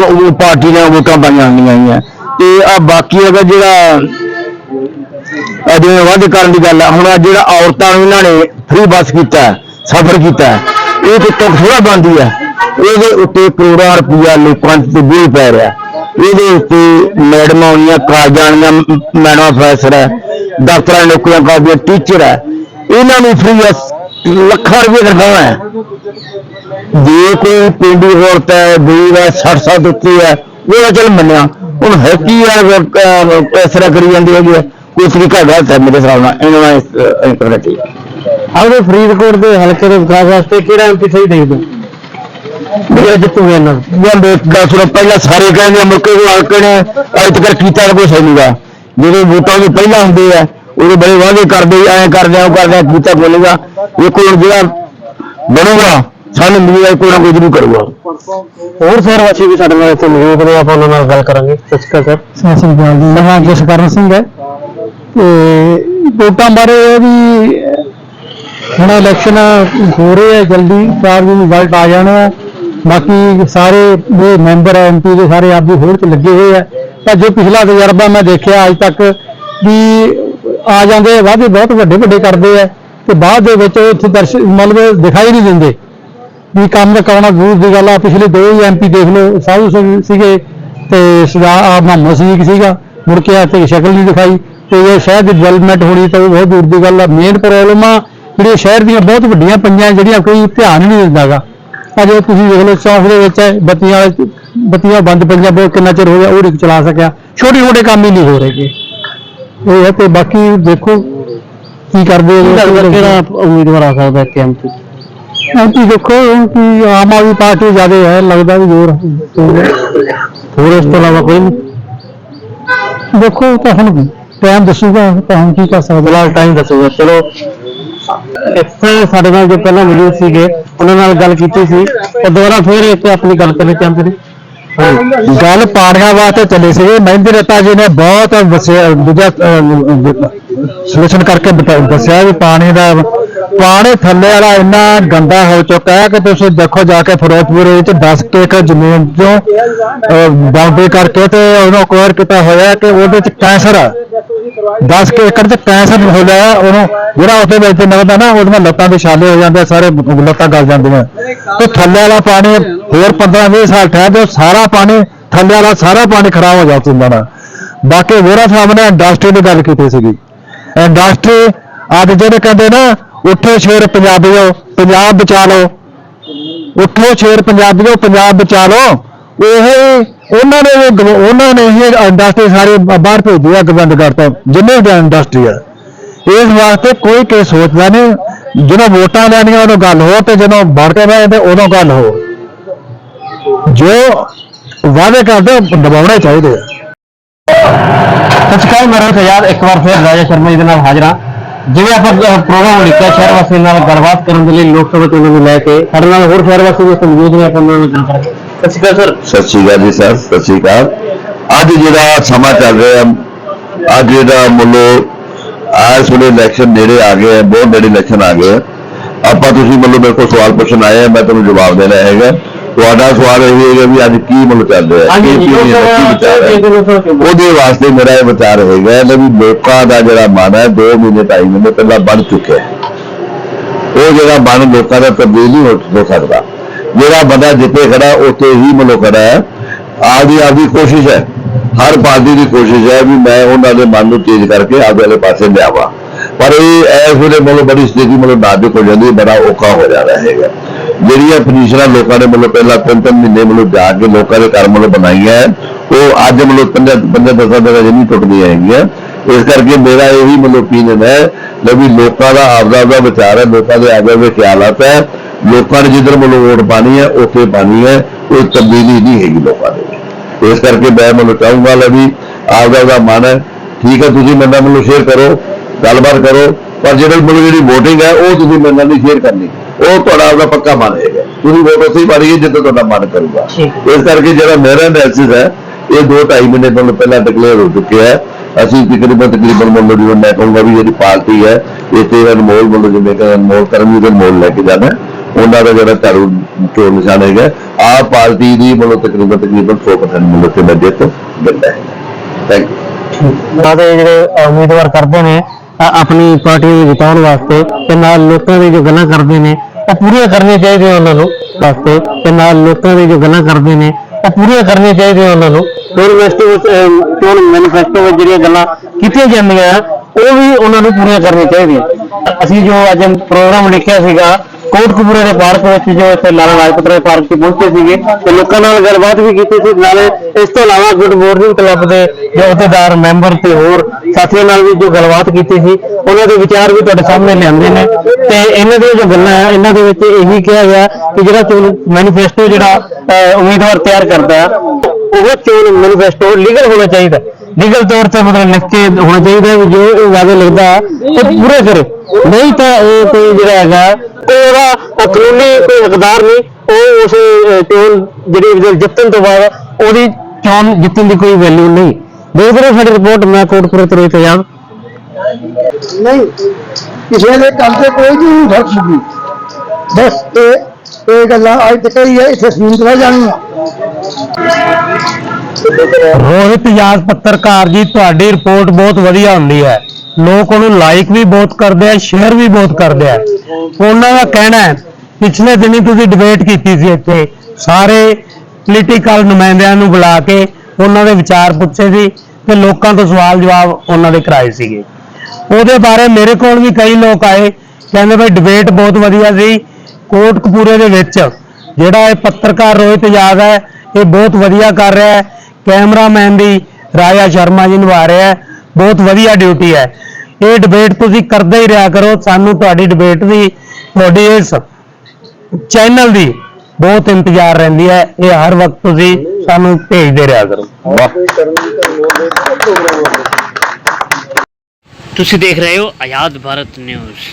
ਉਹ ਪਾਰਟੀ ਨਾਲ ਵੋਟਾਂ ਪਾਈਆਂ ਹੁੰਦੀਆਂ ਹੈਗੀਆਂ। ਤੇ ਆ ਬਾਕੀ ਹੈਗਾ ਜਿਹੜਾ ਆ ਜਿਵੇਂ ਕਰਨ ਦੀ ਗੱਲ ਆ। ਹੁਣ ਆਹ ਜਿਹੜਾ ਔਰਤਾਂ ਨੂੰ ਇਹਨਾਂ ਨੇ ਫ੍ਰੀ ਬੱਸ ਕੀਤਾ ਸਫ਼ਰ ਕੀਤਾ ਇਹ ਤੇ ਤੁਕ ਥੋੜਾ ਬੰਦੀ ਆ ਇਹਦੇ ਉੱਤੇ ਕਰੋੜਾਂ ਰੁਪਇਆ ਲੋਕਾਂ ਤੇ ਬੋਝ ਪੈ ਰਿਹਾ ਇਹਦੇ ਉੱਤੇ ਮੈਡਮਾਂ ਆਉਣੀਆਂ, ਕਾਲਜਾਂ ਦੀਆਂ ਮੈਡਮਾਂ ਪ੍ਰੋਫੈਸਰ ਹੈ ਡਾਕਟਰਾਂ ਨੌਕਰੀਆਂ ਕਰਦੀਆਂ ਟੀਚਰ ਹੈ। ਇਹਨਾਂ ਨੂੰ ਫ੍ਰੀ ਲੱਖਾਂ ਰੁਪਏ ਦਿਖਾਉਣਾ ਹੈ। ਜੇ ਕੋਈ ਪਿੰਡੀ ਔਰਤ ਹੈ, ਗਰੀਬ ਹੈ 60 ਸਾਲ ਉੱਤੇ ਹੈ ਉਹ ਤਾਂ ਚੱਲ ਮੰਨਿਆ। ਹੁਣ ਹੈ ਕੀ ਇਸ ਤਰ੍ਹਾਂ ਕਰੀ ਜਾਂਦੀ ਹੈਗੀ ਹੈ ਕੋਈ ਤਰੀਕਾ ਗਲਤ ਹੈ ਮੇਰੇ ਹਿਸਾਬ ਨਾਲ ਇਹਨਾਂ ਨਾਲ ਇੰਟਰਨੈਟ ਹੀ ਆਪਣੇ ਫਰੀਦਕੋਟ ਦੇ ਹਲਕੇ ਦੇ ਵਿਕਾਸ ਵਾਸਤੇ ਕਿਹੜਾ ਐਮਪੀ ਸਹੀ ਦੇਖਦੇ ਜਿਹੜਾ ਜਿੱਤੂਗਾ ਇਹਨਾਂ ਨੂੰ? ਜਾਂ ਗੱਲ ਸੁਣੋ ਪਹਿਲਾਂ ਸਾਰੇ ਕਹਿੰਦੇ ਆ, ਮੁੱਕੇ ਕੋ ਹਲਕੇ ਨੇ ਅੱਜ ਤੱਕ ਕੀਤਾ ਤਾਂ ਕੁਛ ਨਹੀਂਗਾ ਜਦੋਂ ਵੋਟਾਂ ਦੇ ਪਹਿਲਾਂ ਹੁੰਦੇ ਆ ਉਦੋਂ ਬੜੇ ਵਾਅਦੇ ਕਰਦੇ ਐਂ ਕਰਦੇ ਆ ਉਹ ਕਰਦੇ ਆ ਕੀਤਾ ਬੋਲੇਗਾ ਇਹ ਕੋਈ ਜਿਹੜਾ ਬਣੂਗਾ ਸਾਨੂੰ ਮਿਲੇਗਾ ਕੋਈ ਨਾ ਕੋਈ ਜ਼ਰੂਰ ਕਰੂਗਾ। ਹੋਰ ਸ਼ਹਿਰ ਵਾਸੀ ਵੀ ਸਾਡੇ ਨਾਲ ਇੱਥੇ ਮੌਜੂਦ ਨੇ ਆਪਾਂ ਉਹਨਾਂ ਨਾਲ ਗੱਲ ਕਰਾਂਗੇ। ਸਤਿ ਸ਼੍ਰੀ ਅਕਾਲ ਸਰ। ਸਤਿ ਸ਼੍ਰੀ ਅਕਾਲ ਜੀ। ਮੇਰਾ ਨਾਮ ਜਸਕਰਨ ਸਿੰਘ ਹੈ। ਤੇ ਵੋਟਾਂ ਬਾਰੇ ਇਹ ਵੀ ਹੁਣ ਇਲੈਕਸ਼ਨ ਹੋ ਰਹੇ ਹੈ ਜਲਦੀ ਚਾਰ ਦਿਨ ਰਿਜ਼ਲਟ ਆ ਜਾਣਾ ਹੈ। ਬਾਕੀ ਸਾਰੇ ਜੋ ਮੈਂਬਰ ਐਮਪੀ ਦੇ ਸਾਰੇ ਆਪਦੀ ਹੋੜ 'ਚ ਲੱਗੇ ਹੋਏ ਆ ਤਾਂ ਜੋ ਪਿਛਲਾ ਤਜਰਬਾ ਮੈਂ ਦੇਖਿਆ ਅੱਜ ਤੱਕ ਵੀ ਆ ਜਾਂਦੇ ਵਾਅਦੇ ਬਹੁਤ ਵੱਡੇ ਵੱਡੇ ਕਰਦੇ ਆ ਤੇ ਬਾਅਦ ਦੇ ਵਿੱਚ ਉੱਥੇ ਦਰਸ਼ ਮਤਲਬ ਦਿਖਾਈ ਨਹੀਂ ਦਿੰਦੇ। ਵੀ ਕੰਮ ਕਰਾਉਣਾ ਦੂਰ ਦੀ ਗੱਲ ਆ। ਪਿਛਲੇ ਦੋ ਹੀ ਐਮਪੀ ਦੇਖ ਲਓ ਸਾਧੂ ਸਿੰਘ ਸੀਗੇ ਤੇ ਸਦਾ ਆ ਮੁਹੰਮਦ ਸੀਕ ਸੀਗਾ ਮੁੜ ਕੇ ਆ ਤੇ ਸ਼ਕਲ ਨਹੀਂ ਦਿਖਾਈ। ਤੇ ਇਹ ਸ਼ਹਿਰ ਦੀ ਡਿਵੈਲਪਮੈਂਟ ਹੋਣੀ ਤਾਂ ਉਹ ਬਹੁਤ ਦੂਰ ਦੀ ਗੱਲ ਆ। ਮੇਨ ਪ੍ਰੋਬਲਮ ਆ ਜਿਹੜੀਆਂ ਸ਼ਹਿਰ ਦੀਆਂ ਬਹੁਤ ਵੱਡੀਆਂ ਪਈਆਂ ਜਿਹੜੀਆਂ ਕੋਈ ਧਿਆਨ ਨਹੀਂ ਦਿੰਦਾਗਾ। ਅਜੇ ਤੁਸੀਂ ਦੇਖ ਲਓ ਚੌਂਕ ਦੇ ਵਿੱਚ ਹੈ, ਬੱਤੀਆਂ ਬੱਤੀਆਂ ਬੰਦ ਪਈਆਂ ਬਹੁਤ ਕਿੰਨਾ ਚਿਰ ਹੋ ਗਿਆ ਉਹ ਨਹੀਂ ਚਲਾ ਸਕਿਆ। ਛੋਟੇ ਛੋਟੇ ਕੰਮ ਹੀ ਨਹੀਂ ਹੋ ਰਹੇਗੇ ਇਹ ਹੈ ਤੇ ਬਾਕੀ ਦੇਖੋ ਕੀ ਕਰਦੇ ਹੋ ਕਿਹੜਾ ਉਮੀਦਵਾਰ ਆ ਸਕਦਾ ਹੈ ਐਮਪੀ ਦੇਖੋ ਕਿ ਆਮ ਆਦਮੀ ਪਾਰਟੀ ਜ਼ਿਆਦਾ ਹੈ ਲੱਗਦਾ ਵੀ ਜ਼ੋਰ ਹੋਰ ਇਸ ਤੋਂ ਇਲਾਵਾ ਕੋਈ ਨਹੀਂ। ਦੇਖੋ ਤਾਂ ਹੁਣ ਟਾਈਮ ਦੱਸੂਗਾ ਤਾਂ ਹੁਣ ਕੀ ਕਰ ਸਕਦੇ। ਫਿਲਹਾਲ ਟਾਈਮ ਦੱਸੂਗਾ। ਚਲੋ ਇੱਥੇ ਸਾਡੇ ਨਾਲ ਜੋ ਪਹਿਲਾਂ ਮੌਜੂਦ ਸੀਗੇ ਉਹਨਾਂ ਨਾਲ ਗੱਲ ਕੀਤੀ ਸੀ। ਉਹ ਦੁਬਾਰਾ ਫਿਰ ਇੱਕ ਆਪਣੀ ਗੱਲ ਕਰਨੀ ਚਾਹੁੰਦੇ ਨੇ। ਗੱਲ ਪਾੜੀਆਂ ਵਾਸਤੇ ਚੱਲੇ ਸੀਗੇ। ਮਹਿੰਦਰ ਰੱਤਾ ਜੀ ਨੇ ਬਹੁਤ ਦੂਜਾ ਸੋਲੂਸ਼ਨ ਕਰਕੇ ਦੱਸਿਆ ਵੀ ਪਾਣੀ ਦਾ ਪਾਣੀ ਥੱਲੇ ਵਾਲਾ ਇੰਨਾ ਗੰਦਾ ਹੋ ਚੁੱਕਾ ਹੈ ਕਿ ਤੁਸੀਂ ਦੇਖੋ ਜਾ ਕੇ ਫਿਰੋਜ਼ਪੁਰ ਵਿੱਚ 10 ਏਕੜ ਜ਼ਮੀਨ ਚੋਂ ਬਾਉਂਡਰੀ ਕਰਕੇ ਤੇ ਉਹਨੂੰ ਕਵਰ ਕੀਤਾ ਹੋਇਆ ਕਿ ਉਹਦੇ ਚ ਕੈਂਸਰ ਹੈ 10 ਏਕੜ ਚ ਕੈਂਸਰ ਹੋ ਗਿਆ ਉਹਨੂੰ ਜਿਹੜਾ ਉਹਦੇ ਵਿੱਚ ਨਿਕਲਦਾ ਨਾ ਉਹਦੀਆਂ ਲੱਤਾਂ ਦੇ ਛਾਲੇ ਹੋ ਜਾਂਦੇ ਆ, ਸਾਰੇ ਲੱਤਾਂ ਗਲ ਜਾਂਦੀਆਂ। ਤੇ ਥੱਲੇ ਵਾਲਾ ਪਾਣੀ ਹੋਰ 15 20 ਸਾਲ ਠਹਿਰ ਜਾਓ ਸਾਰਾ ਪਾਣੀ ਥੱਲੇ ਵਾਲਾ ਸਾਰਾ ਪਾਣੀ ਖਰਾਬ ਹੋ ਜਾ ਹੁੰਦਾ ਨਾ। ਬਾਕੀ ਮੇਰਾ ਨੇ ਇੰਡਸਟਰੀ ਦੀ ਗੱਲ ਕੀਤੀ ਸੀਗੀ। ਇੰਡਸਟਰੀ ਅੱਜ ਜਿਹੜੇ ਕਹਿੰਦੇ ਨਾ ਉੱਠੋ ਸ਼ੇਰ ਪੰਜਾਬੀਓ, ਪੰਜਾਬ ਬਚਾ ਲਓ ਉੱਠੋ ਸ਼ੇਰ ਪੰਜਾਬੀਓ, ਪੰਜਾਬ ਬਚਾ ਲਓ ਉਹ ਉਹਨਾਂ ਨੇ ਉਹਨਾਂ ਨੇ ਇਹ ਇੰਡਸਟਰੀ ਸਾਰੇ ਬਾਹਰ ਭੇਜੀ ਆ ਗੋਬਿੰਦਗੜ੍ਹ ਕਰਤਾ ਜਿੰਨੇ ਵੀ ਇੰਡਸਟਰੀ ਆ। ਇਸ ਵਾਸਤੇ ਕੋਈ ਕੀ ਸੋਚਦਾ ਨਹੀਂ, ਜਦੋਂ ਵੋਟਾਂ ਲੈਣੀਆਂ, ਉਦੋਂ ਗੱਲ ਹੋ, ਤੇ ਜਦੋਂ ਵੜ ਕੇ ਬਹਿ ਜਾਂਦੇ, ਉਦੋਂ ਗੱਲ ਹੋ। ਜੋ ਵਾਅਦੇ ਕਰਦੇ ਦਬਾਉਣੇ ਚਾਹੀਦੇ ਆ। ਸੱਚਕਾਈ ਮੇਰਾ ਤੇ ਯਾਰ ਇੱਕ ਵਾਰ ਫਿਰ ਰਾਜਾ ਸ਼ਰਮਾ ਜੀ ਦੇ ਨਾਲ ਹਾਜ਼ਰਾਂ ਜਿਵੇਂ ਆਪਾਂ ਪ੍ਰੋਗਰਾਮ ਲਿਖਿਆ ਸ਼ਹਿਰ ਵਾਸੀ ਨਾਲ ਗੱਲਬਾਤ ਕਰਨ ਦੇ ਲਈ ਲੋਕ ਸਭਾ ਚੋਣਾਂ ਨੂੰ ਲੈ ਕੇ ਸਾਡੇ ਨਾਲ ਹੋਰ ਸ਼ਹਿਰ ਵਾਸੀ ਵੀ ਮੌਜੂਦ ਨੇ ਆਪਾਂ ਉਹਨਾਂ ਨਾਲ ਗੱਲ ਕਰਾਂਗੇ ਸਤਿ ਸ਼੍ਰੀ ਅਕਾਲ ਸਰ। ਸਤਿ ਸ਼੍ਰੀ ਅਕਾਲ ਜੀ ਸਰ। ਸਤਿ ਸ਼੍ਰੀ ਅਕਾਲ। ਅੱਜ ਜਿਹੜਾ ਸਮਾਂ ਚੱਲ ਰਿਹਾ ਹੈ, ਅੱਜ ਜਿਹੜਾ ਮੁੱਲੋ ਆਸ ਵੇਲੇ ਇਲੈਕਸ਼ਨ ਨੇੜੇ ਆ ਗਏ ਹੈ, ਬਹੁਤ ਨੇੜੇ ਇਲੈਕਸ਼ਨ ਆ ਗਏ ਹੈ। ਆਪਾਂ ਤੁਸੀਂ ਮਤਲਬ ਮੇਰੇ ਕੋਲ ਸਵਾਲ ਪੁੱਛਣ ਆਏ ਹੈ, ਮੈਂ ਤੁਹਾਨੂੰ ਜਵਾਬ ਦੇਣਾ ਹੈਗਾ। ਤੁਹਾਡਾ ਸਵਾਲ ਇਹ ਹੈਗਾ ਵੀ ਅੱਜ ਕੀ ਮੁੱਲ ਚੱਲ ਰਿਹਾ ਹੈ ਕੀ ਜੀ opinion ਹੈ, ਕੀ ਵਿਚਾਰ ਹੈ। ਉਹਦੇ ਵਾਸਤੇ ਮੇਰਾ ਇਹ ਵਿਚਾਰ ਹੋਏਗਾ ਕਿ ਵੀ ਲੋਕਾਂ ਦਾ ਜਿਹੜਾ ਮਨ ਹੈ 2 ਮਹੀਨੇ ਢਾਈ ਮਹੀਨੇ ਪਹਿਲਾਂ ਬਣ ਚੁੱਕਿਆ ਹੈ। ਉਹ ਜਿਹੜਾ ਮਨ ਲੋਕਾਂ ਦਾ ਤਬਦੀਲ ਨਹੀਂ ਹੋ ਹੋ ਸਕਦਾ। ਜਿਹੜਾ ਬੰਦਾ ਜਿੱਥੇ ਖੜਾ ਉੱਥੇ ਹੀ ਮਨੋ ਖੜਾ ਹੈ। ਆਪਦੀ ਆਪਦੀ ਕੋਸ਼ਿਸ਼ ਹੈ। ਹਰ ਪਾਰਟੀ ਦੀ ਕੋਸ਼ਿਸ਼ ਹੈ ਵੀ ਮੈਂ ਉਹਨਾਂ ਦੇ ਮਨ ਨੂੰ ਤੇਜ਼ ਕਰਕੇ ਆਪਦੇ ਵਾਲੇ ਪਾਸੇ ਲਿਆਵਾਂ। ਪਰ ਇਹ ਇਸ ਵੇਲੇ ਮਤਲਬ ਬੜੀ ਸਥਿਤੀ ਮਤਲਬ ਨਾਜ਼ੁਕ ਹੋ ਜਾਂਦੀ ਹੈ, ਬੜਾ ਔਖਾ ਹੋ ਜਾਂਦਾ ਹੈਗਾ। ਜਿਹੜੀਆਂ ਪੋਜੀਸ਼ਨਾਂ ਲੋਕਾਂ ਨੇ ਮਤਲਬ ਪਹਿਲਾਂ ਤਿੰਨ ਤਿੰਨ ਮਹੀਨੇ ਮਤਲਬ ਜਾ ਕੇ ਲੋਕਾਂ ਦੇ ਘਰ ਮਤਲਬ ਬਣਾਈਆਂ ਹੈ, ਉਹ ਅੱਜ ਮਤਲਬ ਪੰਜਾਂ ਪੰਜਾਂ ਦਸਾਂ ਦਿਨਾਂ 'ਚ ਨਹੀਂ ਟੁੱਟਦੀਆਂ ਹੈਗੀਆਂ। ਇਸ ਕਰਕੇ ਮੇਰਾ ਇਹੀ ਮਤਲਬ ਓਪੀਨੀਅਨ ਹੈ ਲੈ ਵੀ ਲੋਕਾਂ ਦਾ ਆਪਦਾ ਆਪਦਾ ਵਿਚਾਰ ਹੈ ਲੋਕਾਂ ਦੇ ਆਪਦੇ ਆਪਦੇ ਖਿਆਲਾਤ ਹੈ। ਲੋਕਾਂ ਨੇ ਜਿੱਧਰ ਮਤਲਬ ਵੋਟ ਪਾਣੀ ਹੈ ਉੱਥੇ ਪਾਣੀ ਹੈ ਕੋਈ ਤਬਦੀਲੀ ਨਹੀਂ ਹੈਗੀ ਲੋਕਾਂ ਦੇ ਇਸ ਕਰਕੇ ਮੈਂ ਮਤਲਬ ਚਾਹੂੰਗਾ ਲੈ ਵੀ ਆਪਦਾ ਆਪਦਾ ਮਨ ਹੈ। ਠੀਕ ਹੈ ਤੁਸੀਂ ਮੇਰੇ ਨਾਲ ਮਤਲਬ ਸ਼ੇਅਰ ਕਰੋ ਗੱਲਬਾਤ ਕਰੋ ਪਰ ਜਿਹੜਾ ਮਤਲਬ ਜਿਹੜੀ VOTING ਹੈ ਉਹ ਤੁਸੀਂ ਮੇਰੇ ਨਾਲ ਨਹੀਂ ਸ਼ੇਅਰ ਕਰਨੀ। ਉਹ ਤੁਹਾਡਾ ਆਪਦਾ ਪੱਕਾ ਮਨ ਹੈਗਾ ਤੁਸੀਂ ਵੋਟ ਹੀ ਪਾਣੀ ਜਿੱਥੇ ਤੁਹਾਡਾ ਮਨ ਕਰੂਗਾ। ਇਸ ਕਰਕੇ ਜਿਹੜਾ ਮੇਰਾ ਐਨਾਲਿਸਿਸ ਹੈ ਇਹ ਦੋ ਢਾਈ ਮਹੀਨੇ ਤੋਂ ਪਹਿਲਾਂ ਡਿਕਲੇਅਰ ਹੋ ਚੁੱਕਿਆ ਹੈ। ਅਸੀਂ ਤਕਰੀਬਨ ਤਕਰੀਬਨ ਮੰਨ ਲਓ ਮੈਂ ਕਹੂੰਗਾ ਵੀ ਜਿਹੜੀ ਪਾਰਟੀ ਹੈ ਇੱਥੇ ਅਨਮੋਲ ਮੰਨ ਲਓ ਜਿਵੇਂ ਕਿ ਅਨਮੋਲ ਕਰਮੀ ਦੇ ਮੋਲ ਲੈ ਕੇ ਜਾਣਾ। ਉਹਨਾਂ ਦਾ ਜਿਹੜਾ ਝਾੜੂ ਚੋਣ ਨਿਸ਼ਾਨ ਹੈਗਾ ਆਹ ਪਾਰਟੀ ਦੀ ਮੰਨ ਲਓ ਤਕਰੀਬਨ ਤਕਰੀਬਨ 100% ਮੰਨ ਲਓ ਕਿ ਮੈਂ ਜਿੱਤ ਦਿੰਦਾ ਹੈ। ਥੈਂਕ ਯੂ ਦੇ ਜਿਹੜੇ ਉਮੀਦਵਾਰ ਕਰਦੇ ਨੇ ਆਪਣੀ ਪਾਰਟੀ ਨੂੰ ਜਿਤਾਉਣ ਵਾਸਤੇ ਤੇ ਨਾਲ ਲੋਕਾਂ ਦੀ ਜੋ ਗੱਲਾਂ ਕਰਦੇ ਨੇ ਉਹ ਪੂਰੀਆਂ ਕਰਨੀਆਂ ਚਾਹੀਦੀਆਂ ਉਹਨਾਂ ਨੂੰ ਵਾਸਤੇ ਤੇ ਨਾਲ ਲੋਕਾਂ ਦੀ ਜੋ ਗੱਲਾਂ ਕਰਦੇ ਨੇ ਉਹ ਪੂਰੀਆਂ ਕਰਨੀਆਂ ਚਾਹੀਦੀਆਂ ਉਹਨਾਂ ਨੂੰ। ਯੂਨੀਵਰਸਿਟੀ ਵਿੱਚ ਅਹ, ਮੈਨੀਫੈਸਟੋ ਵਿੱਚ ਜਿਹੜੀਆਂ ਗੱਲਾਂ ਕੀਤੀਆਂ ਜਾਂਦੀਆਂ ਆ, ਉਹ ਵੀ ਉਹਨਾਂ ਨੂੰ ਪੂਰੀਆਂ ਕਰਨੀਆਂ ਚਾਹੀਦੀਆਂ। ਅਸੀਂ ਜੋ ਅੱਜ ਪ੍ਰੋਗਰਾਮ ਲਿਖਿਆ ਸੀਗਾ ਕੋਟਕਪੂਰੇ ਦੇ ਪਾਰਕ ਵਿੱਚ ਜੋ ਇੱਥੇ ਲਾਲਾ ਲਾਜਪਤ ਰਾਏ ਪਾਰਕ 'ਚ ਪਹੁੰਚੇ ਸੀਗੇ ਤੇ ਲੋਕਾਂ ਨਾਲ ਗੱਲਬਾਤ ਵੀ ਕੀਤੀ ਸੀ। ਨਾਲੇ ਇਸ ਤੋਂ ਇਲਾਵਾ ਗੁੱਡ ਮਾਰਨਿੰਗ ਕਲੱਬ ਦੇ ਜੋ ਅਹੁਦੇਦਾਰ ਮੈਂਬਰ ਤੇ ਹੋਰ ਸਾਥੀਆਂ ਨਾਲ ਵੀ ਜੋ ਗੱਲਬਾਤ ਕੀਤੀ ਸੀ ਉਹਨਾਂ ਦੇ ਵਿਚਾਰ ਵੀ ਤੁਹਾਡੇ ਸਾਹਮਣੇ ਲਿਆਂਦੇ ਨੇ। ਤੇ ਇਹਨਾਂ ਦੀਆਂ ਜੋ ਗੱਲਾਂ ਹੈ ਇਹਨਾਂ ਦੇ ਵਿੱਚ ਇਹੀ ਕਿਹਾ ਗਿਆ ਕਿ ਜਿਹੜਾ ਚੋਣ ਮੈਨੀਫੈਸਟੋ ਜਿਹੜਾ ਅਹ, ਉਮੀਦਵਾਰ ਤਿਆਰ ਕਰਦਾ ਆ ਉਹ ਚੋਣ ਮੈਨੀਫੈਸਟੋ ਲੀਗਲ ਹੋਣਾ ਚਾਹੀਦਾ। ਲੀਗਲ ਤੌਰ ਤੇ ਮਤਲਬ ਲਿਖ ਕੇ ਹੋਣਾ ਚਾਹੀਦਾ ਵੀ ਜੋ ਇਹ ਵਾਅਦੇ ਲਿਖਦਾ ਉਹ ਪੂਰੇ ਕਰੇ। ਨਹੀਂ ਤਾਂ ਇਹ ਕੋਈ ਜਿਹੜਾ ਹੈਗਾ ਉਹਦਾ ਕਾਨੂੰਨੀ ਕੋਈ ਹੱਕਦਾਰ ਨਹੀਂ, ਉਹ ਉਸ ਚੋਣ ਜਿਹੜੀ ਜਿੱਤਣ ਤੋਂ ਬਾਅਦ ਉਹਦੀ ਚੋਣ ਜਿੱਤਣ ਦੀ ਕੋਈ ਵੈਲਿਊ ਨਹੀਂ। ਦੇਖ ਰਹੇ ਸਾਡੀ ਰਿਪੋਰਟ ਮੈਂ ਕੋਟਪੁਰੇ ਤੋਂ ਰੋਹਿਤ ਨਹੀਂ, ਕਿਸੇ ਦੇ ਕੰਮ ਤੇ ਕੋਈ ਨਹੀਂ ਫ਼ਰਕ ਨਹੀਂ ਬਸ ਇਹ ਇਹ ਗੱਲਾਂ ਅੱਜ ਤੱਕ ਹੀ ਹੈ, ਇੱਥੇ ਸੀਮਿਤ ਰਹਿ ਜਾਣੀਆਂ ਰੋਹਿਤ ਯਾਦ ਪੱਤਰਕਾਰ ਜੀ, ਤੁਹਾਡੀ ਰਿਪੋਰਟ ਬਹੁਤ ਵਧੀਆ ਹੁੰਦੀ ਹੈ। ਲੋਕ ਉਹਨੂੰ ਲਾਈਕ ਵੀ ਬਹੁਤ ਕਰਦੇ ਆ ਸ਼ੇਅਰ ਵੀ ਬਹੁਤ ਕਰਦੇ ਆ। ਉਹਨਾਂ ਦਾ ਕਹਿਣਾ ਹੈ, ਪਿਛਲੇ ਦਿਨੀ ਤੁਸੀਂ ਡਿਬੇਟ ਕੀਤੀ ਸੀ ਇੱਥੇ, ਸਾਰੇ ਪੋਲੀਟੀਕਲ ਨੁਮਾਇੰਦਿਆਂ ਨੂੰ ਬੁਲਾ ਕੇ ਉਹਨਾਂ ਦੇ ਵਿਚਾਰ ਪੁੱਛੇ ਸੀ ਤੇ ਲੋਕਾਂ ਤੋਂ ਸਵਾਲ ਜਵਾਬ ਉਹਨਾਂ ਦੇ ਕਰਾਏ ਸੀਗੇ। ਉਹਦੇ ਬਾਰੇ ਮੇਰੇ ਕੋਲ ਵੀ ਕਈ ਲੋਕ ਆਏ, ਕਹਿੰਦੇ ਬਈ ਡਿਬੇਟ ਬਹੁਤ ਵਧੀਆ ਸੀ, ਕੋਟਕਪੂਰੇ ਦੇ ਵਿੱਚ ਜਿਹੜਾ ਇਹ ਪੱਤਰਕਾਰ ਰੋਹਿਤ ਯਾਦ ਹੈ ਇਹ ਬਹੁਤ ਵਧੀਆ ਕਰ ਰਿਹਾ ਹੈ। ਕੈਮਰਾਮੈਨ ਦੀ ਰਾਜਾ ਸ਼ਰਮਾ ਜੀ ਨਿਭਾ ਰਿਹਾ ਹੈ। ਬਹੁਤ ਵਧੀਆ ਡਿਊਟੀ ਹੈ। ਇਹ ਡਿਬੇਟ ਤੁਸੀਂ ਕਰਦੇ ਹੀ ਰਿਹਾ ਕਰੋ। ਸਾਨੂੰ ਤੁਹਾਡੀ ਡਿਬੇਟ ਦੀ, ਤੁਹਾਡੀ ਇਸ ਚੈਨਲ ਦੀ ਬਹੁਤ ਇੰਤਜ਼ਾਰ ਰਹਿੰਦੀ ਹੈ। ਇਹ ਹਰ ਵਕਤ ਤੁਸੀਂ ਸਾਨੂੰ ਭੇਜਦੇ ਰਿਹਾ ਕਰੋ। ਤੁਸੀਂ ਦੇਖ ਰਹੇ ਹੋ ਆਜ਼ਾਦ ਭਾਰਤ ਨਿਊਜ਼।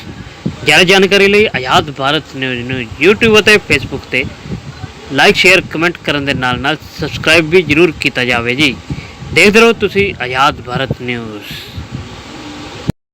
ਜ਼ਿਆਦਾ ਜਾਣਕਾਰੀ ਲਈ ਆਜ਼ਾਦ ਭਾਰਤ ਨਿਊਜ਼ ਨੂੰ YouTube ਅਤੇ Facebook ਤੇ ਲਾਈਕ, ਸ਼ੇਅਰ, ਕਮੈਂਟ ਕਰਨ ਦੇ ਨਾਲ ਨਾਲ ਸਬਸਕ੍ਰਾਈਬ ਵੀ ਜਰੂਰ ਕੀਤਾ ਜਾਵੇ ਜੀ। ਦੇਖਦੇ ਰਹੋ ਤੁਸੀਂ ਆਜ਼ਾਦ ਭਾਰਤ ਨਿਊਜ਼।